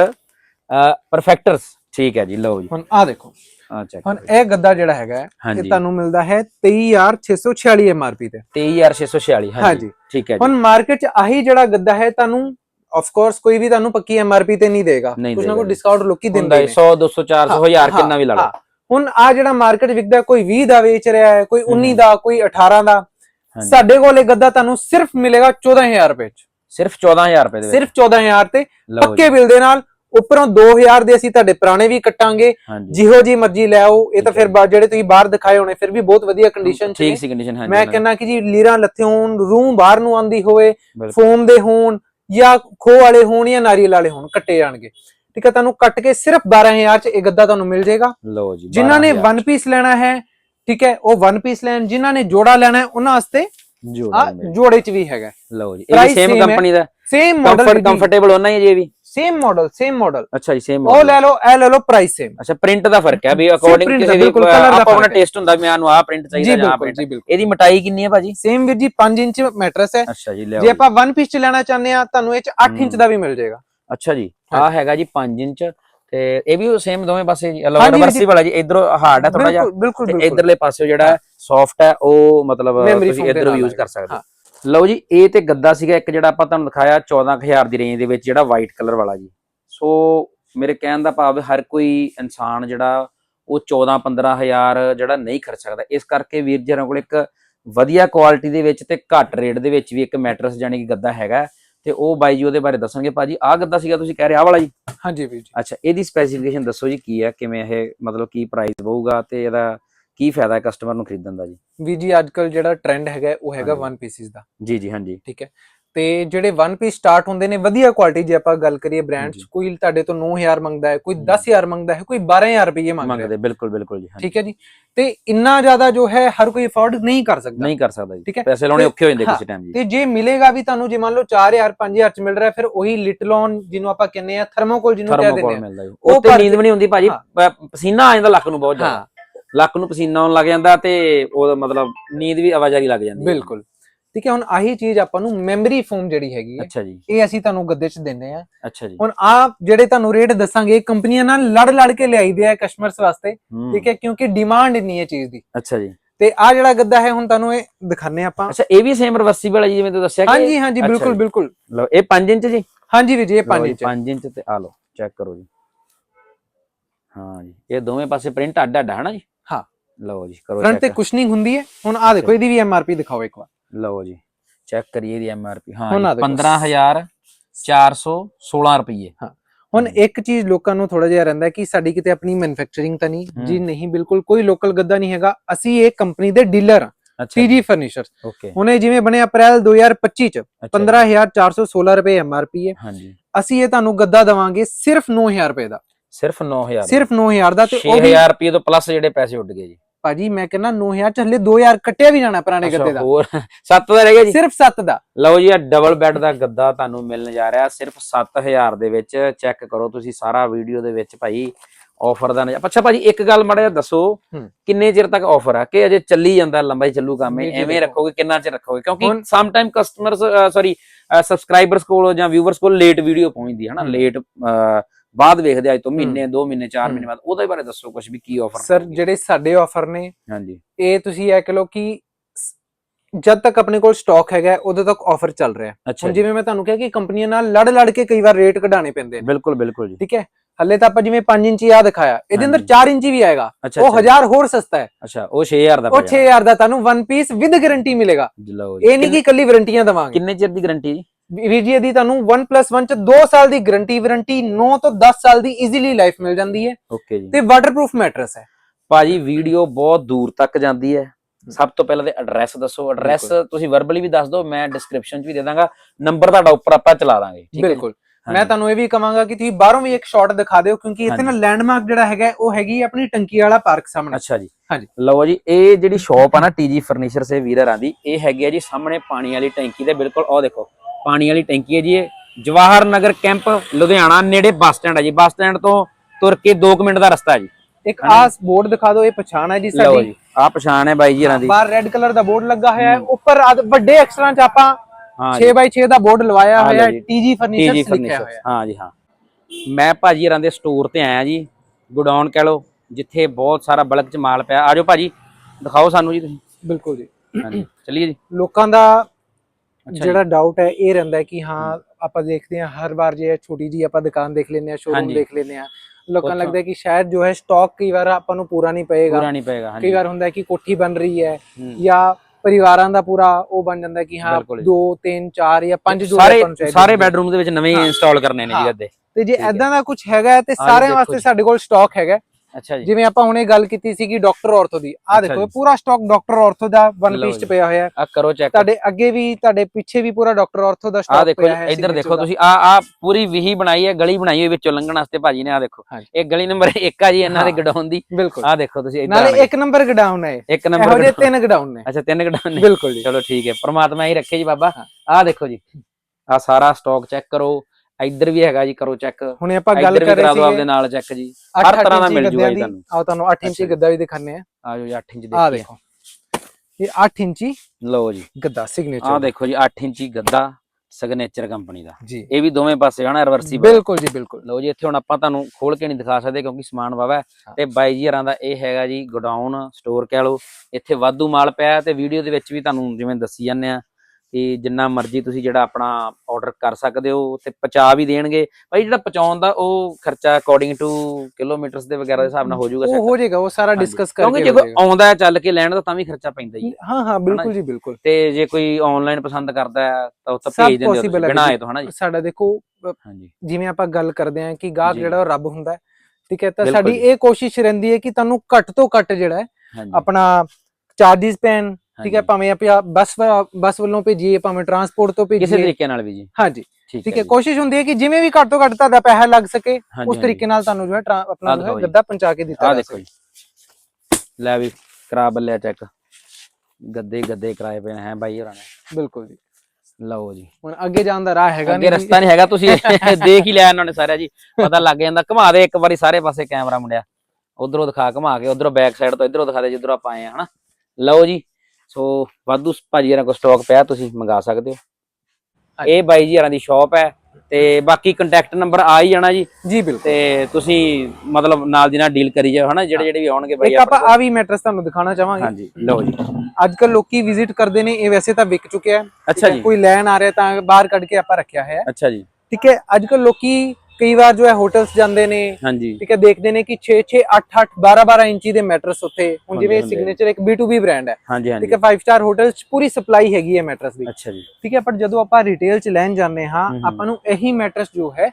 perfecters ਠੀਕ ਹੈ ਜੀ ਲਓ ਜੀ। ਹੁਣ ਆ ਦੇਖੋ। ਆ ਚੈੱਕ ਹੁਣ ਇਹ ਗੱਦਾ ਜਿਹੜਾ ਹੈਗਾ ਇਹ ਤੁਹਾਨੂੰ ਮਿਲਦਾ ਹੈ 23646 MRP ਤੇ। 23646 ਹਾਂਜੀ। ਠੀਕ ਹੈ ਜੀ। ਹੁਣ ਮਾਰਕੀਟ 'ਚ ਆਹੀ ਜਿਹੜਾ ਗੱਦਾ ਹੈ ਤੁਹਾਨੂੰ ਆਫ ਕੋਰਸ ਕੋਈ ਵੀ ਤੁਹਾਨੂੰ ਪੱਕੀ ਐਮਆਰਪੀ ਤੇ ਨਹੀਂ ਦੇਗਾ। ਕੁਝ ਨਾ ਕੋਈ। ਡਿਸਕਾਊਂਟ ਲੋਕੀ ਦਿੰਦੇ ਹੈ ਨੇ। 100 200 400 1000 ਹਾਂ, ਕਿੰਨਾ ਵੀ ਲਾ ਲਓ। ਹੁਣ ਆ ਜਿਹੜਾ ਮਾਰਕੀਟ ਵਿਕਦਾ ਕੋਈ 20 ਦਾ ਵੇਚ ਰਿਹਾ ਹੈ ਕੋਈ 19 ਦਾ ਕੋਈ 18 ਦਾ। ਸਾਡੇ ਕੋਲ ਇਹ ਗੱਦਾ ਤੁਹਾਨੂੰ ਸਿਰਫ ਮਿਲੇਗਾ 14000 ਰੁਪਏ 'ਚ। ਸਿਰਫ 14000 ਰੁਪਏ ਦੇ ਵਿੱਚ। ਸਿਰਫ 14000 ਤੇ ਪੱਕੇ ਬਿੱਲ ਦੇ ਨਾਲ ਉੱਪਰੋਂ 2000 ਦੇ ਅਸੀਂ ਤੁਹਾਡੇ ਪੁਰਾਣੇ ਵੀ ਕੱਟਾਂਗੇ। ਜਿਹੋ ਜੀ ਮਰਜ਼ੀ ਲੈ ਆਓ। ਇਹ ਤਾਂ ਹੈ। ਫਿਰ ਜਿਹੜੇ ਤੁਸੀਂ ਬਾਹਰ ਦਿਖਾਏ ਹੋਣੇ ਫਿਰ ਵੀ ਬਹੁਤ ਵਧੀਆ ਕੰਡੀਸ਼ਨ 'ਚ ਠੀਕ ਸੀ ਕੰਡੀਸ਼ਨ ਹਾਂਜੀ ਮੈਂ। ਕਹਿੰਦਾ ਕਿ ਜੀ ਲੀਰਾਂ ਲੱਥੇ ਹੋਣ ਰੂਮ ਬਾਹਰ ਨੂੰ ਆਂਦੀ ਹੋਵੇ। ਫੋਮ ਦੇ ਹੋਣ ਜਾਂ ਖੋ ਵਾਲੇ ਹੋਣ ਜਾਂ ਨਾਰੀਅਲ ਵਾਲੇ ਹੋਣ ਕੱਟੇ ਜਾਣਗੇ। ਠੀਕ ਹੈ ਤੁਹਾਨੂੰ ਕੱਟ ਕੇ ਸਿਰਫ 12000 ਚ ਇਹ ਗੱਦਾ ਤੁਹਾਨੂੰ ਮਿਲ ਜਾਏਗਾ। ਲਓ ਜੀ ਜਿਨ੍ਹਾਂ ਨੇ 12,000 ਵਨ ਪੀਸ ਲੈਣਾ ਹੈ ਠੀਕ ਹੈ ਉਹ ਵਨ ਪੀਸ ਲੈਣ ਜਿਨ੍ਹਾਂ ਨੇ ਜੋੜਾ ਲੈਣਾ ਹੈ ਉਹਨਾਂ ਵਾਸਤੇ ਜੋੜਾ ਆ ਜੋੜੇ ਚ ਵੀ ਹੈਗਾ। ਲਓ ਜੀ ਇਹ ਸੇਮ। ਕੰਪਨੀ ਦਾ। ਸੇਮ ਮਾਡਲ ਕੰਫਰਟੇਬਲ ਹੋਣਾ ਹੀ ਜੀ ਇਹ ਵੀ। ਸੇਮ ਮਾਡਲ ਸੇਮ ਮਾਡਲ ਅੱਛਾ ਜੀ ਸੇਮ ਉਹ ਲੈ ਲਓ ਇਹ ਲੈ ਲਓ ਪ੍ਰਾਈਸ ਸੇਮ ਅੱਛਾ ਪ੍ਰਿੰਟ ਦਾ ਫ਼ਰਕ ਹੈ ਵੀ ਅਕੋਰਡਿੰਗ ਕਿਸੇ ਦਾ ਆਪਣਾ। ਟੇਸਟ ਹੁੰਦਾ ਵੀ ਮੈਨੂੰ ਆਹ ਪ੍ਰਿੰਟ ਚਾਹੀਦਾ ਜਾਂ ਪ੍ਰਿੰਟ ਇਹਦੀ ਮਟਾਈ ਕਿੰਨੀ ਹੈ ਭਾਜੀ? ਸੇਮ ਵੀਰ ਜੀ 5 ਇੰਚ ਮੈਟਰਸ ਹੈ। ਅੱਛਾ ਜੀ ਲਿਆਓ ਜੇ ਜੀ। ਆਪਾਂ 1 ਪੀਸ ਚ ਲੈਣਾ ਚਾਹੁੰਦੇ ਆ ਤੁਹਾਨੂੰ ਇਹ ਚ 8 ਇੰਚ ਦਾ ਵੀ ਮਿਲ ਜਾਏਗਾ। ਅੱਛਾ ਜੀ। ਆਹ ਹੈਗਾ ਜੀ 5 ਇੰਚ। ਤੇ ਇਹ ਵੀ ਸੇਮ ਦੋਵੇਂ ਪਾਸੇ ਜੀ। ਰਿਵਰਸੀਬਲ ਹੈ ਜੀ ਇਧਰੋਂ ਹਾਰਡ ਹੈ ਥੋੜਾ ਜਿਹਾ ਤੇ ਇਧਰਲੇ ਪਾਸੇ ਜਿਹੜਾ ਸੌਫਟ ਹੈ ਉਹ ਮਤਲਬ ਤੁਸੀਂ ਇਧਰੋਂ ਯੂਜ਼ ਕਰ। ਸਕਦੇ ਹੋ। ਲਓ ਜੀ ਇਹ ਤੇ ਗੱਦਾ ਸੀਗਾ ਇੱਕ ਜਿਹੜਾ ਆਪਾਂ ਤੁਹਾਨੂੰ ਦਿਖਾਇਆ 14000 ਦੀ ਰੇਂਜ ਦੇ ਵਿੱਚ ਜਿਹੜਾ ਵਾਈਟ ਕਲਰ ਵਾਲਾ ਜੀ ਸੋ ਮੇਰੇ ਕਹਿਣ ਦਾ ਭਾਵ ਹਰ ਕੋਈ ਇਨਸਾਨ ਜਿਹੜਾ ਉਹ 14 15000 ਜਿਹੜਾ ਨਹੀਂ ਖਰਚ ਸਕਦਾ ਇਸ ਕਰਕੇ ਵੀਰ ਜੀ ਹੋਰਾਂ ਕੋਲ ਇੱਕ ਵਧੀਆ ਕੁਆਲਿਟੀ ਦੇ ਵਿੱਚ ਤੇ ਘੱਟ ਰੇਟ ਦੇ ਵਿੱਚ ਵੀ ਇੱਕ ਮੈਟਰਸ ਜਾਨੀ ਕਿ ਗੱਦਾ ਹੈਗਾ ਤੇ ਉਹ ਬਾਈ ਜੀ ਉਹਦੇ ਬਾਰੇ ਦੱਸਣਗੇ ਭਾਜੀ ਆਹ ਗੱਦਾ ਸੀਗਾ ਤੁਸੀਂ ਕਹਿ ਰਹੇ ਆਹ ਵਾਲਾ ਜੀ? ਹਾਂਜੀ ਵੀਰ ਜੀ। ਅੱਛਾ ਇਹਦੀ ਸਪੈਸੀਫਿਕੇਸ਼ਨ ਦੱਸੋ ਜੀ ਕੀ ਹੈ ਕਿਵੇਂ ਇਹ ਮਤਲਬ ਕੀ ਪ੍ਰਾਈਸ ਹੋਊਗਾ ਤੇ ਇਹਦਾ ਕੀ ਫਾਇਦਾ ਹੈ ਕਸਟਮਰ ਨੂੰ ਖਰੀਦਣ ਦਾ ਜੀ? ਵੀਰ ਜੀ ਅੱਜ ਕੱਲ ਜਿਹੜਾ ਟ੍ਰੈਂਡ ਹੈਗਾ ਉਹ ਹੈਗਾ ਹਾਂਜੀ। 1 ਪੀਸਿਸ ਦਾ। ਜੀ ਜੀ ਹਾਂਜੀ। ਠੀਕ ਹੈ। ਤੇ ਜਿਹੜੇ 1 ਪੀਸ ਸਟਾਰਟ ਹੁੰਦੇ ਨੇ ਵਧੀਆ ਕੁਆਲਿਟੀ ਜੇ ਆਪਾਂ ਗੱਲ ਕਰੀਏ ਬ੍ਰਾਂਡਸ। ਕੋਈ ਤੁਹਾਡੇ ਤੋਂ 9000 ਮੰਗਦਾ ਹੈ ਕੋਈ ਹਮ। 10000 ਮੰਗਦਾ ਹੈ ਕੋਈ 12000 ਰੁਪਏ ਮੰਗਦੇ ਬਿਲਕੁਲ ਬਿਲਕੁਲ ਜੀ ਠੀਕ ਹੈ ਜੀ। ਤੇ ਇੰਨਾ ਜ਼ਿਆਦਾ ਜੋ ਹੈ ਹਰ ਕੋਈ ਅਫੋਰਡ ਨਹੀਂ ਕਰ ਸਕਦਾ। ਨਹੀਂ ਕਰ ਸਕਦਾ ਜੀ। ਹੈ। ਪੈਸੇ ਲਾਉਣੇ ਔਖੇ ਹੋ ਜਾਂਦੇ ਹਾਂ, ਕਿਸੇ ਟਾਈਮ ਜੀ। ਤੇ ਜੇ ਮਿਲੇਗਾ ਵੀ ਤੁਹਾਨੂੰ ਜੇ ਮੰਨ ਲਓ 4000 5000 ਚ ਮਿਲ ਰਿਹਾ ਫਿਰ ਉਹੀ ਲਿਟਲੋਨ ਜਿਹਨੂੰ ਆਪਾਂ ਕਹਿੰਦੇ ਆ ਥਰਮੋਕੋਲ ਜਿਹਨੂੰ ਕਹਿ ਦਿੰਦੇ ਜੀ। ਉਹ ਤੇ ਨੀਂਦ ਵੀ ਨਹੀਂ ਹੁੰਦੀ ਭਾਜੀ। ਹਾਂ। ਪਸੀਨਾ ਆ ਜਾਂਦਾ ਲੱਕ ਨੂੰ ਬਹੁਤ ਆ ਜ਼ਿਆਦਾ। ਹਾਂ। ਲੱਕ ਨੂੰ ਪਸੀਨਾ ਆਉਣ ਲੱਗ ਜਾਂਦਾ ਤੇ ਉਹ ਮਤਲਬ ਨੀਂਦ ਵੀ ਆਵਾਜ਼ਾਰੀ ਲੱਗ ਜਾਂਦੀ ਹੈ। ਬਿਲਕੁਲ। ਠੀਕ ਹੈ ਹੁਣ ਆਹੀ ਚੀਜ਼ ਆਪਾਂ ਨੂੰ ਮੈਮਰੀ ਫੋਮ ਜਿਹੜੀ ਹੈਗੀ ਹੈ ਅੱਛਾ ਜੀ। ਇਹ ਅਸੀਂ ਤੁਹਾਨੂੰ ਗੱਦੇ ਚ ਦਿੰਦੇ ਆ ਅੱਛਾ ਜੀ। ਹੁਣ ਆ ਜਿਹੜੇ ਤੁਹਾਨੂੰ ਰੇਟ ਦੱਸਾਂਗੇ ਕੰਪਨੀਆਂ ਨਾਲ ਲੜ ਲੜ ਕੇ ਲਿਆਈਦੇ ਆ ਕਸਟਮਰਸ ਵਾਸਤੇ ਠੀਕ ਹੈ ਕਿਉਂਕਿ ਡਿਮਾਂਡ ਇੰਨੀ ਹੈ ਚੀਜ਼ ਦੀ। ਅੱਛਾ ਜੀ। ਤੇ ਆ ਜਿਹੜਾ ਗੱਦਾ ਹੈ ਹੁਣ ਤੁਹਾਨੂੰ ਇਹ ਦਿਖਾਣੇ ਆਪਾਂ। ਅੱਛਾ ਇਹ ਵੀ ਸੇਮ ਰਿਵਰਸੀਬਲ ਹੈ ਜਿਵੇਂ ਤੁਸੀਂ ਦੱਸਿਆ ਕਿ ਹਾਂਜੀ ਹਾਂਜੀ ਬਿਲਕੁਲ। ਬਿਲਕੁਲ। ਲਓ ਇਹ 5 ਇੰਚ ਜੀ? ਹਾਂਜੀ ਵੀਰ ਜੀ ਇਹ 5 ਇੰਚ। 5 ਇੰਚ ਤੇ ਆ ਲਓ ਚੈੱਕ ਕਰੋ ਜੀ। ਹਾਂ ਜੀ ਇਹ ਦੋਵੇਂ ਪਾਸੇ ਪ੍ਰਿੰਟ ਅੱਡ ਅੱਡ ਹੈ ਨਾ ਜੀ? ਹਾਂ। ਲਓ ਜੀ ਕਰੋ ਫਰੰਟ ਤੇ ਕੁਸ਼ਨਿੰਗ ਹੁੰਦੀ ਹੈ। ਹੁਣ ਆ ਦੇਖੋ ਇਹਦੀ ਵੀ ਐਮਆਰਪੀ ਦਿਖਾਓ ਇੱਕ ਵਾਰ। ਲਓ ਜੀ ਚੈੱਕ ਕਰੀਏ ਇਹਦੀ ਐਮਆਰਪੀ ਹਾਂ ਹੁਣ ਆ ਦੇਖੋ। 15416 ਰੁਪਏ ਹੁਣ ਹਮ। ਇੱਕ ਚੀਜ਼ ਲੋਕਾਂ ਨੂੰ ਥੋੜਾ ਜਿਹਾ ਰਹਿੰਦਾ ਕਿ ਸਾਡੀ ਕਿਤੇ ਆਪਣੀ ਮੈਨੂਫੈਕਚਰਿੰਗ ਤਾਂ ਨਹੀਂ ਹਮ। ਜੀ ਨਹੀਂ ਬਿਲਕੁਲ ਕੋਈ ਲੋਕਲ ਗੱਦਾ ਨਹੀਂ ਹੈਗਾ। ਅਸੀਂ ਇਹ ਕੰਪਨੀ ਦੇ ਡੀਲਰ ਹਾਂ ਅੱਛਾ ਟੀਜੀ ਫਰਨੀਚਰਸ ਓਕੇ ਹੁਣ ਇਹ ਜਿਵੇਂ ਬਣੇ ਅਪ੍ਰੈਲ 2025 ਚ 15416 ਰੁਪਏ ਐਮਆਰਪੀ ਹੈ। ਹਾਂਜੀ ਅਸੀਂ ਇਹ ਤੁਹਾਨੂੰ ਗੱਦਾ ਦਵਾਂਗੇ ਸਿਰਫ 9000 ਰੁਪਏ ਦਾ। ਸਿਰਫ 9000 ਸਿਰਫ 9000 ਦਾ ਤੇ ਉਹ ਵੀ 6000 ਰੁਪਏ ਤੋਂ ਪਲੱਸ ਜਿਹੜੇ ਪੈਸੇ ਉੱਡ ਗਏ ਜੀ। ਭਾਜੀ ਮੈਂ ਕਹਿੰਦਾ 9000 ਚ ਹਲੇ 2000 ਕੱਟਿਆ ਵੀ ਜਾਣਾ ਪੁਰਾਣੇ ਗੱਦੇ ਦਾ। ਹੋਰ। 7 ਦਾ ਰਹਿ ਗਿਆ ਜੀ? ਸਿਰਫ 7 ਦਾ। ਲਓ ਜੀ ਆ ਡਬਲ ਬੈੱਡ ਦਾ ਗੱਦਾ ਤੁਹਾਨੂੰ ਮਿਲਣ ਜਾ ਰਿਹਾ। ਸਿਰਫ 7000 ਦੇ ਵਿੱਚ ਚੈੱਕ ਕਰੋ ਤੁਸੀਂ ਸਾਰਾ ਵੀਡੀਓ ਦੇ ਵਿੱਚ ਭਾਈ ਆਫਰ ਦਾ ਅੱਛਾ ਭਾਜੀ ਇੱਕ ਗੱਲ ਮਾੜਾ ਜਿਹਾ ਦੱਸੋ। ਕਿੰਨੇ ਚਿਰ ਤੱਕ ਆਫਰ ਆ? ਕਿ ਅਜੇ ਚੱਲੀ ਜਾਂਦਾ ਲੰਬਾ ਹੀ ਚੱਲੂ ਕੰਮ ਐਵੇਂ। ਰੱਖੋਗੇ ਕਿੰਨਾ ਚਿਰ ਰੱਖੋਗੇ? ਕਿਉਂਕਿ some time customers sorry subscribers ਕੋਲ ਜਾਂ ਵਿਊਵਰਸ ਕੋਲ ਲੇਟ ਵੀਡੀਓ ਪਹੁੰਚਦੀ ਹੈ ਨਾ। ਲੇਟ ਬਾਅਦ ਵੇਖਦੇ ਅੱਜ ਤੋਂ। ਮਹੀਨੇ 2 ਮਹੀਨੇ 4 ਹੂੰ। ਮਹੀਨੇ ਬਾਅਦ ਉਹਦੇ ਬਾਰੇ ਦੱਸੋ ਕੁਝ ਵੀ ਕੀ ਆਫਰ ਸਰ ਜਿਹੜੇ ਸਾਡੇ ਆਫਰ ਨੇ ਹਾਂਜੀ। ਇਹ ਤੁਸੀਂ ਇਹ ਕਹ ਲਓ ਕਿ ਜਦ ਤੱਕ ਆਪਣੇ ਕੋਲ ਸਟਾਕ ਹੈਗਾ ਉਦੋਂ ਤੱਕ ਆਫਰ ਚੱਲ ਰਿਹਾ। ਹੈ। ਹੁਣ ਜਿਵੇਂ ਮੈਂ ਤੁਹਾਨੂੰ ਕਿਹਾ ਕਿ ਕੰਪਨੀਆਂ ਨਾਲ ਲੜ ਲੜ ਕੇ ਕਈ ਵਾਰ ਰੇਟ ਕਢਾਣੇ ਪੈਂਦੇ ਨੇ। ਬਿਲਕੁਲ ਬਿਲਕੁਲ ਜੀ। ਠੀਕ ਹੈ? ਹੱਲੇ ਤਾਂ ਆਪਾਂ ਜਿਵੇਂ 5 ਇੰਚੀ ਆ ਦਿਖਾਇਆ ਇਹਦੇ ਅੰਦਰ ਹਾਂਜੀ। 4 ਇੰਚੀ ਵੀ ਆਏਗਾ। ਉਹ ਅੱਛਾ, 1000 ਹੋਰ ਸਸਤਾ ਹੈ। ਅੱਛਾ ਉਹ 6000 ਦਾ ਉਹ ਪੈ ਜਾਣਾ। 6000 ਦਾ ਤੁਹਾਨੂੰ ਵਨ ਪੀਸ ਵਿਦ ਗਾਰੰਟੀ ਮਿਲੇਗਾ। ਇਹ ਨਹੀਂ ਕਿ ਕੱਲੀ ਵਾਰੰਟੀਆਂ ਦਵਾਂਗੇ। ਕਿੰਨੇ ਚਿਰ ਦੀ ਗਾਰੰਟੀ ਜੀ? ਵੀਰ ਜੀ ਇਹਦੀ ਤੁਹਾਨੂੰ 1+1 ਚ 2 ਸਾਲ ਦੀ ਗਾਰੰਟੀ ਵਾਰੰਟੀ 9 ਤੋਂ 10 ਸਾਲ ਦੀ ਈਜ਼ੀਲੀ ਲਾਈਫ ਮਿਲ ਜਾਂਦੀ ਹੈ। ਓਕੇ ਜੀ। ਤੇ ਵਾਟਰਪ੍ਰੂਫ ਮੈਟਰਸ ਹੈ। ਭਾਜੀ ਵੀਡੀਓ ਬਹੁਤ ਦੂਰ ਤੱਕ ਜਾਂਦੀ ਹੈ। ਸਭ ਤੋਂ ਪਹਿਲਾਂ ਤੇ ਐਡਰੈਸ ਦੱਸੋ। ਐਡਰੈਸ। ਤੁਸੀਂ ਵਰਬਲੀ ਵੀ ਦੱਸ ਦਿਓ ਮੈਂ ਡਿਸਕ੍ਰਿਪਸ਼ਨ 'ਚ ਵੀ ਦੇ ਦਾਂਗਾ। ਨੰਬਰ ਤੁਹਾਡਾ ਉੱਪਰ ਆਪਾਂ ਚਲਾ ਦਾਂਗੇ। ਠੀਕ ਹੈ? ਬਿਲਕੁਲ। ਮੈਂ। ਤੁਹਾਨੂੰ ਇਹ ਵੀ ਕਵਾਂਗਾ ਕਿ ਤੁਸੀਂ ਬਾਹਰੋਂ ਵੀ ਇੱਕ ਸ਼ਾਟ ਦਿਖਾ ਦਿਓ ਕਿਉਂਕਿ ਇੱਥੇ ਨਾ। ਲੈਂਡਮਾਰਕ ਜਿਹੜਾ ਹੈਗਾ ਉਹ ਹੈਗੀ ਆਪਣੀ ਟੰਕੀ ਵਾਲਾ ਪਾਰਕ ਸਾਹਮਣੇ। ਅੱਛਾ ਜੀ। ਹਾਂਜੀ। ਲਓ ਜੀ ਇਹ ਜਿਹੜੀ ਸ਼ਾਪ ਆ ਨਾ ਟੀਜੀ ਫਰਨੀਚਰ ਸੇ ਵੀਰਾਂ ਦੀ ਇਹ ਹੈਗੀ ਆ ਜੀ ਸਾਹਮਣੇ ਪਾਣੀ ਵਾਲੀ ਟੈਂਕੀ ਦੇ ਬਿਲਕੁਲ ਉਹ ਦੇਖੋ। ਪਾਣੀ ਵਾਲੀ ਟੈਂਕੀ ਹੈ ਜੀ ਇਹ। ਜਵਾਹਰ ਨਗਰ ਕੈਂਪ ਲੁਧਿਆਣਾ ਨੇੜੇ ਬੱਸ ਸਟੈਂਡ ਹੈ ਜੀ। ਬੱਸ ਸਟੈਂਡ ਤੋਂ ਤੁਰ ਕੇ 2 ਮਿੰਟ ਦਾ ਰਸਤਾ ਹੈ ਜੀ। ਇੱਕ ਆਹ ਬੋਰਡ ਦਿਖਾ ਦਿਓ ਇਹ ਪਛਾਣ ਹੈ ਜੀ ਲਓ ਸਾਡੀ। ਜੀ ਆਹ ਪਛਾਣ ਹੈ ਬਾਈ ਜੀ ਹਰਾਂ ਦੀ। ਬਾਹਰ ਰੈੱਡ ਕਲਰ ਦਾ ਬੋਰਡ ਲੱਗਾ ਹੋਇਆ ਹੈ। ਉੱਪਰ ਵੱਡੇ ਅਕਸ਼ਰਾਂ 'ਚ ਆਪਾਂ ਹਾਂ ਜੀ। 6x6 ਦਾ ਬੋਰਡ ਲਵਾਇਆ ਲਓ ਹੋਇਆ ਹੈ। ਟੀਜੀ ਫਰਨੀਚਰ ਲਿਖਿਆ ਹੋਇਆ ਹੈ। ਜੀ ਹਾਂ। ਮੈਂ ਭਾਜੀ ਹਰਾਂ ਦੇ ਸਟੋਰ ਤੇ ਆਇਆ ਜੀ। ਗੋਡਾਊਨ ਕਹਿ ਲਓ ਜਿੱਥੇ ਬਹੁਤ ਸਾਰਾ ਬਲਕ ਚ ਮਾਲ ਪਿਆ। ਆਜੋ ਭਾਜੀ ਦਿਖਾਓ ਸਾਨੂੰ ਜੀ ਤੁਸੀਂ। ਬਿਲਕੁਲ ਜੀ। ਹਾਂਜੀ ਚਲਿਏ ਜੀ। ਲੋਕਾਂ ਦਾ ਜਿਹੜਾ ਡਾਊਟ ਹੈ ਇਹ ਰਹਿੰਦਾ ਹੈ ਕਿ ਹਾਂ ਆਪਾਂ ਦੇਖਦੇ ਹਾਂ ਹਰ ਵਾਰ ਜੇ ਛੋਟੀ ਜੀ ਆਪਾਂ ਦੁਕਾਨ ਦੇਖ ਲੈਂਦੇ ਹਾਂ ਸ਼ੋਰੂਮ। ਦੇਖ ਲੈਂਦੇ ਹਾਂ ਲੋਕਾਂ ਨੂੰ ਲੱਗਦਾ ਕਿ ਸ਼ਾਇਦ ਜੋ ਹੈ ਸਟਾਕ ਕਈ ਵਾਰ ਆਪਾਂ ਨੂੰ ਪੂਰਾ ਨਹੀਂ ਪਏਗਾ ਪੂਰਾ ਨਹੀਂ ਪਏਗਾ ਕਈ ਵਾਰ ਹੁੰਦਾ ਕਿ ਕੋਠੀ ਬਣ ਰਹੀ ਹੈ। ਜਾਂ ਪਰਿਵਾਰਾਂ ਦਾ ਪੂਰਾ ਉਹ ਬਣ ਜਾਂਦਾ ਕਿ ਹਾਂ ਬਿਲਕੁਲ ਜੀ। 2 3 4 ਜਾਂ 5 ਜੋੜੇ ਸਾਰੇ ਸਾਰੇ। ਬੈਡਰੂਮ ਦੇ ਵਿੱਚ ਨਵੇਂ। ਇੰਸਟਾਲ ਕਰਨੇ ਨੇ ਜੀ। ਗੱਦੇ ਤੇ ਜੇ। ਐਦਾਂ ਦਾ ਕੁਝ ਹੈਗਾ ਤੇ ਸਾਰਿਆਂ ਵਾਸਤੇ। ਸਾਡੇ ਕੋਲ ਸਟਾਕ ਹੈਗਾ। ਅੱਛਾ ਜੀ। ਜਿਵੇਂ ਆਪਾਂ ਹੁਣੇ ਗੱਲ ਕੀਤੀ ਸੀਗੀ ਡਾਕਟਰ ਆਰਥੋ ਦੀ। ਆ ਦੇਖੋ ਇਹ। ਪੂਰਾ ਸਟਾਕ ਡਾਕਟਰ ਆਰਥੋ ਦਾ ਵਨ ਪੀਸ ਚ। ਪਿਆ ਹੋਇਆ। ਹੈ ਆ ਕਰੋ ਚੈੱਕ ਤੁਹਾਡੇ ਅੱਗੇ ਵੀ ਤੁਹਾਡੇ ਪਿੱਛੇ ਵੀ ਪੂਰਾ ਡਾਕਟਰ ਆਰਥੋ ਦਾ ਆ ਸਟਾਕ ਦੇਖੋ ਪਿਆ ਹੈ ਜੀ ਇੱਧਰ ਦੇਖੋ। ਤੁਸੀਂ। ਆ ਆ ਪੂਰੀ ਵਿਹੀ ਬਣਾਈ ਹੈ ਗਲੀ ਬਣਾਈ ਹੋਈ ਵਿੱਚੋਂ ਲੰਘਣ ਵਾਸਤੇ ਭਾਜੀ ਨੇ ਆ ਦੇਖੋ। ਇਹ ਗਲੀ ਨੰਬਰ 1 ਆ ਜੀ ਇਹਨਾਂ ਦੇ। ਗਡਾਊਨ ਦੀ। ਆ ਦੇਖੋ ਤੁਸੀਂ ਇੱਧਰ ਨਾਲੇ ਕੇ। ਇੱਕ ਨੰਬਰ ਗਡਾਊਨ ਹੈ ਇੱਕ ਇਹੋ ਨੰਬਰ ਜਿਹੇ ਤਿੰਨ ਗਡਾਊਨ ਨੇ। ਅੱਛਾ ਤਿੰਨ ਗਡਾਊਨ ਨੇ। ਬਿਲਕੁਲ ਜੀ। ਚਲੋ ਠੀਕ ਹੈ ਪ੍ਰਮਾਤਮਾ ਹੀ ਰੱਖੇ ਜੀ ਬਾਬਾ। ਆ ਦੇਖੋ ਜੀ ਆ ਸਾਰਾ ਸਟਾਕ ਚੈੱਕ ਕਰੋ। ਇੱਧਰ ਵੀ ਹੈਗਾ ਜੀ ਕਰੋ ਚੈੱਕ ਹੁਣੇ ਆਪਾਂ ਗੱਲ ਕਰ ਰਹੇ ਦਿਓ ਆਪਦੇ ਨਾਲ ਚੈੱਕ ਜੀ। ਹਰ ਤਰ੍ਹਾਂ ਦਾ ਮਿਲ ਜੂਗਾ ਜੀ। ਤੁਹਾਨੂੰ। ਆਓ ਤੁਹਾਨੂੰ 8 ਇੰਚੀ। ਗੱਦਾ ਵੀ ਦਿਖਾਣੇ ਆ। ਆ ਜੀ 8 ਇੰਚ ਆ ਦੇਖੀਏ ਦੇਖੋ। ਇਹ 8 ਇੰਚੀ ਲਓ ਜੀ। ਗੱਦਾ ਆ ਸਿਗਨੇਚਰ ਦੇਖੋ ਜੀ 8 ਇੰਚੀ ਗੱਦਾ ਸਿਗਨੇਚਰ ਕੰਪਨੀ ਦਾ। ਇਹ ਵੀ ਦੋਵੇਂ ਪਾਸੇ ਹਨਾ ਰਿਵਰਸੀਬਲ ਬਿਲਕੁਲ ਜੀ ਬਿਲਕੁਲ। ਲਓ ਜੀ ਇੱਥੇ ਹੁਣ ਆਪਾਂ ਤੁਹਾਨੂੰ ਖੋਲ ਕੇ ਨਹੀਂ ਦਿਖਾ ਸਕਦੇ ਕਿਉਂਕਿ ਸਮਾਨ ਵਾਵਾ। ਤੇ ਬਾਈ ਜੀ ਹਰਾਂ ਦਾ ਇਹ ਹੈਗਾ ਜੀ ਗੋਡਾਊਨ ਸਟੋਰ ਕਹਿ ਲਓ। ਇੱਥੇ ਵਾਧੂ ਮਾਲ ਪਿਆ ਤੇ ਵੀਡੀਓ ਦੇ ਵਿੱਚ ਵੀ ਤੁਹਾਨੂੰ ਜਿਵੇਂ ਦੱਸੀ ਜਾਂਦੇ ਆ। ਕਿ ਜਿੰਨਾ ਮਰਜ਼ੀ ਤੁਸੀਂ ਜਿਹੜਾ ਆਪਣਾ ਆਰਡਰ ਕਰ ਸਕਦੇ ਹੋ ਤੇ ਪਹੁੰਚਾ ਵੀ ਦੇਣਗੇ ਭਾਈ ਜਿਹੜਾ ਪਹੁੰਚਾਉਣ ਦਾ ਉਹ ਖਰਚਾ ਅਕੋਰਡਿੰਗ ਟੂ ਕਿਲੋਮੀਟਰਸ ਦੇ ਵਗੈਰਾ ਦੇ ਹਿਸਾਬ ਨਾਲ ਹੋ ਜਾਊਗਾ ਉਹ। ਹੋ ਜਾਏਗਾ ਉਹ ਸਾਰਾ। ਡਿਸਕਸ ਕਿਉਂਕਿ ਕਰਕੇ ਜੇ ਕੋਈ ਜਾਏਗਾ। ਆਉਂਦਾ ਚੱਲ ਕੇ ਲੈਣ ਦਾ ਤਾਂ ਵੀ ਖਰਚਾ ਪੈਂਦਾ ਹੀ ਹੈ ਹਾਂ ਬਿਲਕੁਲ ਜੀ ਬਿਲਕੁਲ ਤੇ ਜੇ ਕੋਈ ਆਨਲਾਈਨ ਪਸੰਦ ਕਰਦਾ ਹੈ ਤਾਂ ਉਹ ਤਾਂ ਭੇਜ ਦਿੰਦੇ ਹੋ ਜੀ। ਆਏ ਤੋਂ ਹਨਾ ਜੀ ਸਾਡਾ ਦੇਖੋ ਹਾਂਜੀ ਜਿਵੇਂ ਆਪਾਂ ਗੱਲ ਕਰਦੇ ਹਾਂ ਕਿ ਗਾਹਕ ਜੀ। ਜਿਹੜਾ ਰੱਬ ਹੁੰਦਾ ਠੀਕ ਹੈ ਤਾਂ ਸਾਡੀ ਜੀ। ਇਹ ਕੋਸ਼ਿਸ਼ ਰਹਿੰਦੀ ਹੈ ਕਿ ਤੁਹਾਨੂੰ ਘੱਟ ਤੋਂ ਘੱਟ ਜਿਹੜਾ ਆਪਣਾ ਚਾਰजेस ਪੈਣ ਠੀਕ ਹੈ। ਭਾਵੇਂ ਆਪਾਂ ਬੱਸ ਬੱਸ ਵੱਲੋਂ ਭੇਜੀਏ ਭਾਵੇਂ ਟਰਾਂਸਪੋਰਟ ਤੋਂ ਕਿਸੇ ਭੇਜੀਏ। ਤਰੀਕੇ ਨਾਲ ਵੀ ਜੀ। ਹਾਂਜੀ। ਠੀਕ ਹੈ। ਕੋਸ਼ਿਸ਼ ਹੁੰਦੀ ਹੈ ਕਿ ਜਿਵੇਂ ਵੀ ਘੱਟ ਤੋਂ ਘੱਟ ਤੁਹਾਡਾ ਪੈਸਾ ਲੱਗ ਸਕੇ ਉਸ। ਤਰੀਕੇ ਨਾਲ ਤੁਹਾਨੂੰ ਜੋ ਹੈ ਆਪਣਾ ਜੋ ਹੈ। ਗੱਦਾ ਪਹੁੰਚਾ ਕੇ ਦਿੱਤਾ ਆ ਦੇਖੋ ਜੀ। ਲੈ ਵੀ ਕਰਾ ਬੱਲਿਆ ਚੈੱਕ। ਗੱਦੇ ਗੱਦੇ ਕਰਾਏ ਪਏ ਹੈ ਬਾਈ ਹੋਰਾਂ ਨੇ। ਬਿਲਕੁਲ ਜੀ। ਲਓ ਜੀ। ਹੁਣ ਅੱਗੇ ਜਾਣ ਦਾ ਰਾਹ ਹੈਗਾ ਅੱਗੇ ਰਸਤਾ ਨਹੀਂ ਹੈਗਾ ਤੁਸੀਂ ਦੇਖ ਹੀ ਲਿਆ ਇਹਨਾਂ ਨੇ ਸਾਰਿਆ ਜੀ। ਪਤਾ ਲੱਗ ਜਾਂਦਾ ਘੁਮਾ ਦੇ ਇੱਕ ਵਾਰੀ ਸਾਰੇ ਪਾਸੇ ਕੈਮਰਾ ਮੁੰਡਿਆ। ਉਧਰੋਂ ਦਿਖਾ ਘੁਮਾ ਕੇ ਉਧਰੋਂ ਬੈਕ ਸਾਈਡ ਤੋਂ ਇਧਰੋਂ ਦਿਖਾ ਦੇ ਜਿੱਧਰੋਂ ਆਪਾਂ ਆਏ ਹਨਾ। ਲਓ ਜੀ ਸੋ ਵਾਧੂ ਭਾਜੀ ਇਹਨਾਂ ਕੋਲ ਸਟਾਕ ਪਿਆ ਤੁਸੀਂ ਮੰਗਾ ਸਕਦੇ ਹੋ। ਇਹ ਬਾਈ ਜੀ ਹਰਾਂ ਦੀ ਸ਼ਾਪ ਹੈ ਤੇ ਬਾਕੀ ਕੰਟੈਕਟ ਨੰਬਰ ਆ ਹੀ ਜਾਣਾ ਜੀ। ਜੀ ਬਿਲਕੁਲ। ਤੇ ਤੁਸੀਂ ਮਤਲਬ ਨਾਲ ਦੀ ਨਾਲ ਡੀਲ ਕਰੀ ਜਾਓ ਹਨਾ? ਜਿਹੜੇ ਜਿਹੜੇ ਵੀ ਆਉਣਗੇ ਬਾਈ ਇੱਕ ਆਪਾਂ ਆ ਵੀ ਮੈਟਰਸ ਤੁਹਾਨੂੰ ਦਿਖਾਣਾ। ਚਾਹਾਂਗੇ। ਹਾਂਜੀ ਲਓ ਜੀ। ਅੱਜ ਕੱਲ ਲੋਕੀ ਵਿਜ਼ਿਟ ਕਰਦੇ ਨੇ ਇਹ ਵੈਸੇ ਤਾਂ ਵਿਕ ਚੁੱਕਿਆ ਹੈ। ਅੱਛਾ ਜੀ। ਕੋਈ ਲੈਣ ਆ ਰਿਹਾ ਤਾਂ ਬਾਹਰ ਕੱਢ ਕੇ ਆਪਾਂ ਰੱਖਿਆ ਹੈ। ਅੱਛਾ ਜੀ। ਠੀਕ ਹੈ ਅੱਜ ਕੱਲ ਲੋਕੀ ਕਈ ਵਾਰ ਜੋ ਹੈ ਹੋਟਲਸ ਜਾਂਦੇ ਨੇ ਠੀਕ ਹੈ ਦੇਖਦੇ ਨੇ ਕਿ 6 6 8 8 12 12 ਇੰਚੀ ਦੇ ਮੈਟਰਸ ਉੱਥੇ। ਹੁਣ ਜਿਵੇਂ। ਸਿਗਨੇਚਰ ਇੱਕ B2B ਬ੍ਰਾਂਡ ਹੈ। ਠੀਕ ਹੈ 5 ਸਟਾਰ ਹੋਟਲਸ 'ਚ ਪੂਰੀ ਸਪਲਾਈ ਹੈਗੀ ਹੈ ਮੈਟਰਸ ਦੀ। ਅੱਛਾ ਜੀ। ਠੀਕ ਹੈ ਪਰ ਜਦੋਂ ਆਪਾਂ ਰਿਟੇਲ 'ਚ ਲੈਣ ਜਾਂਦੇ ਹਾਂ। ਆਪਾਂ ਨੂੰ ਇਹੀ ਮੈਟਰਸ ਜੋ ਹੈ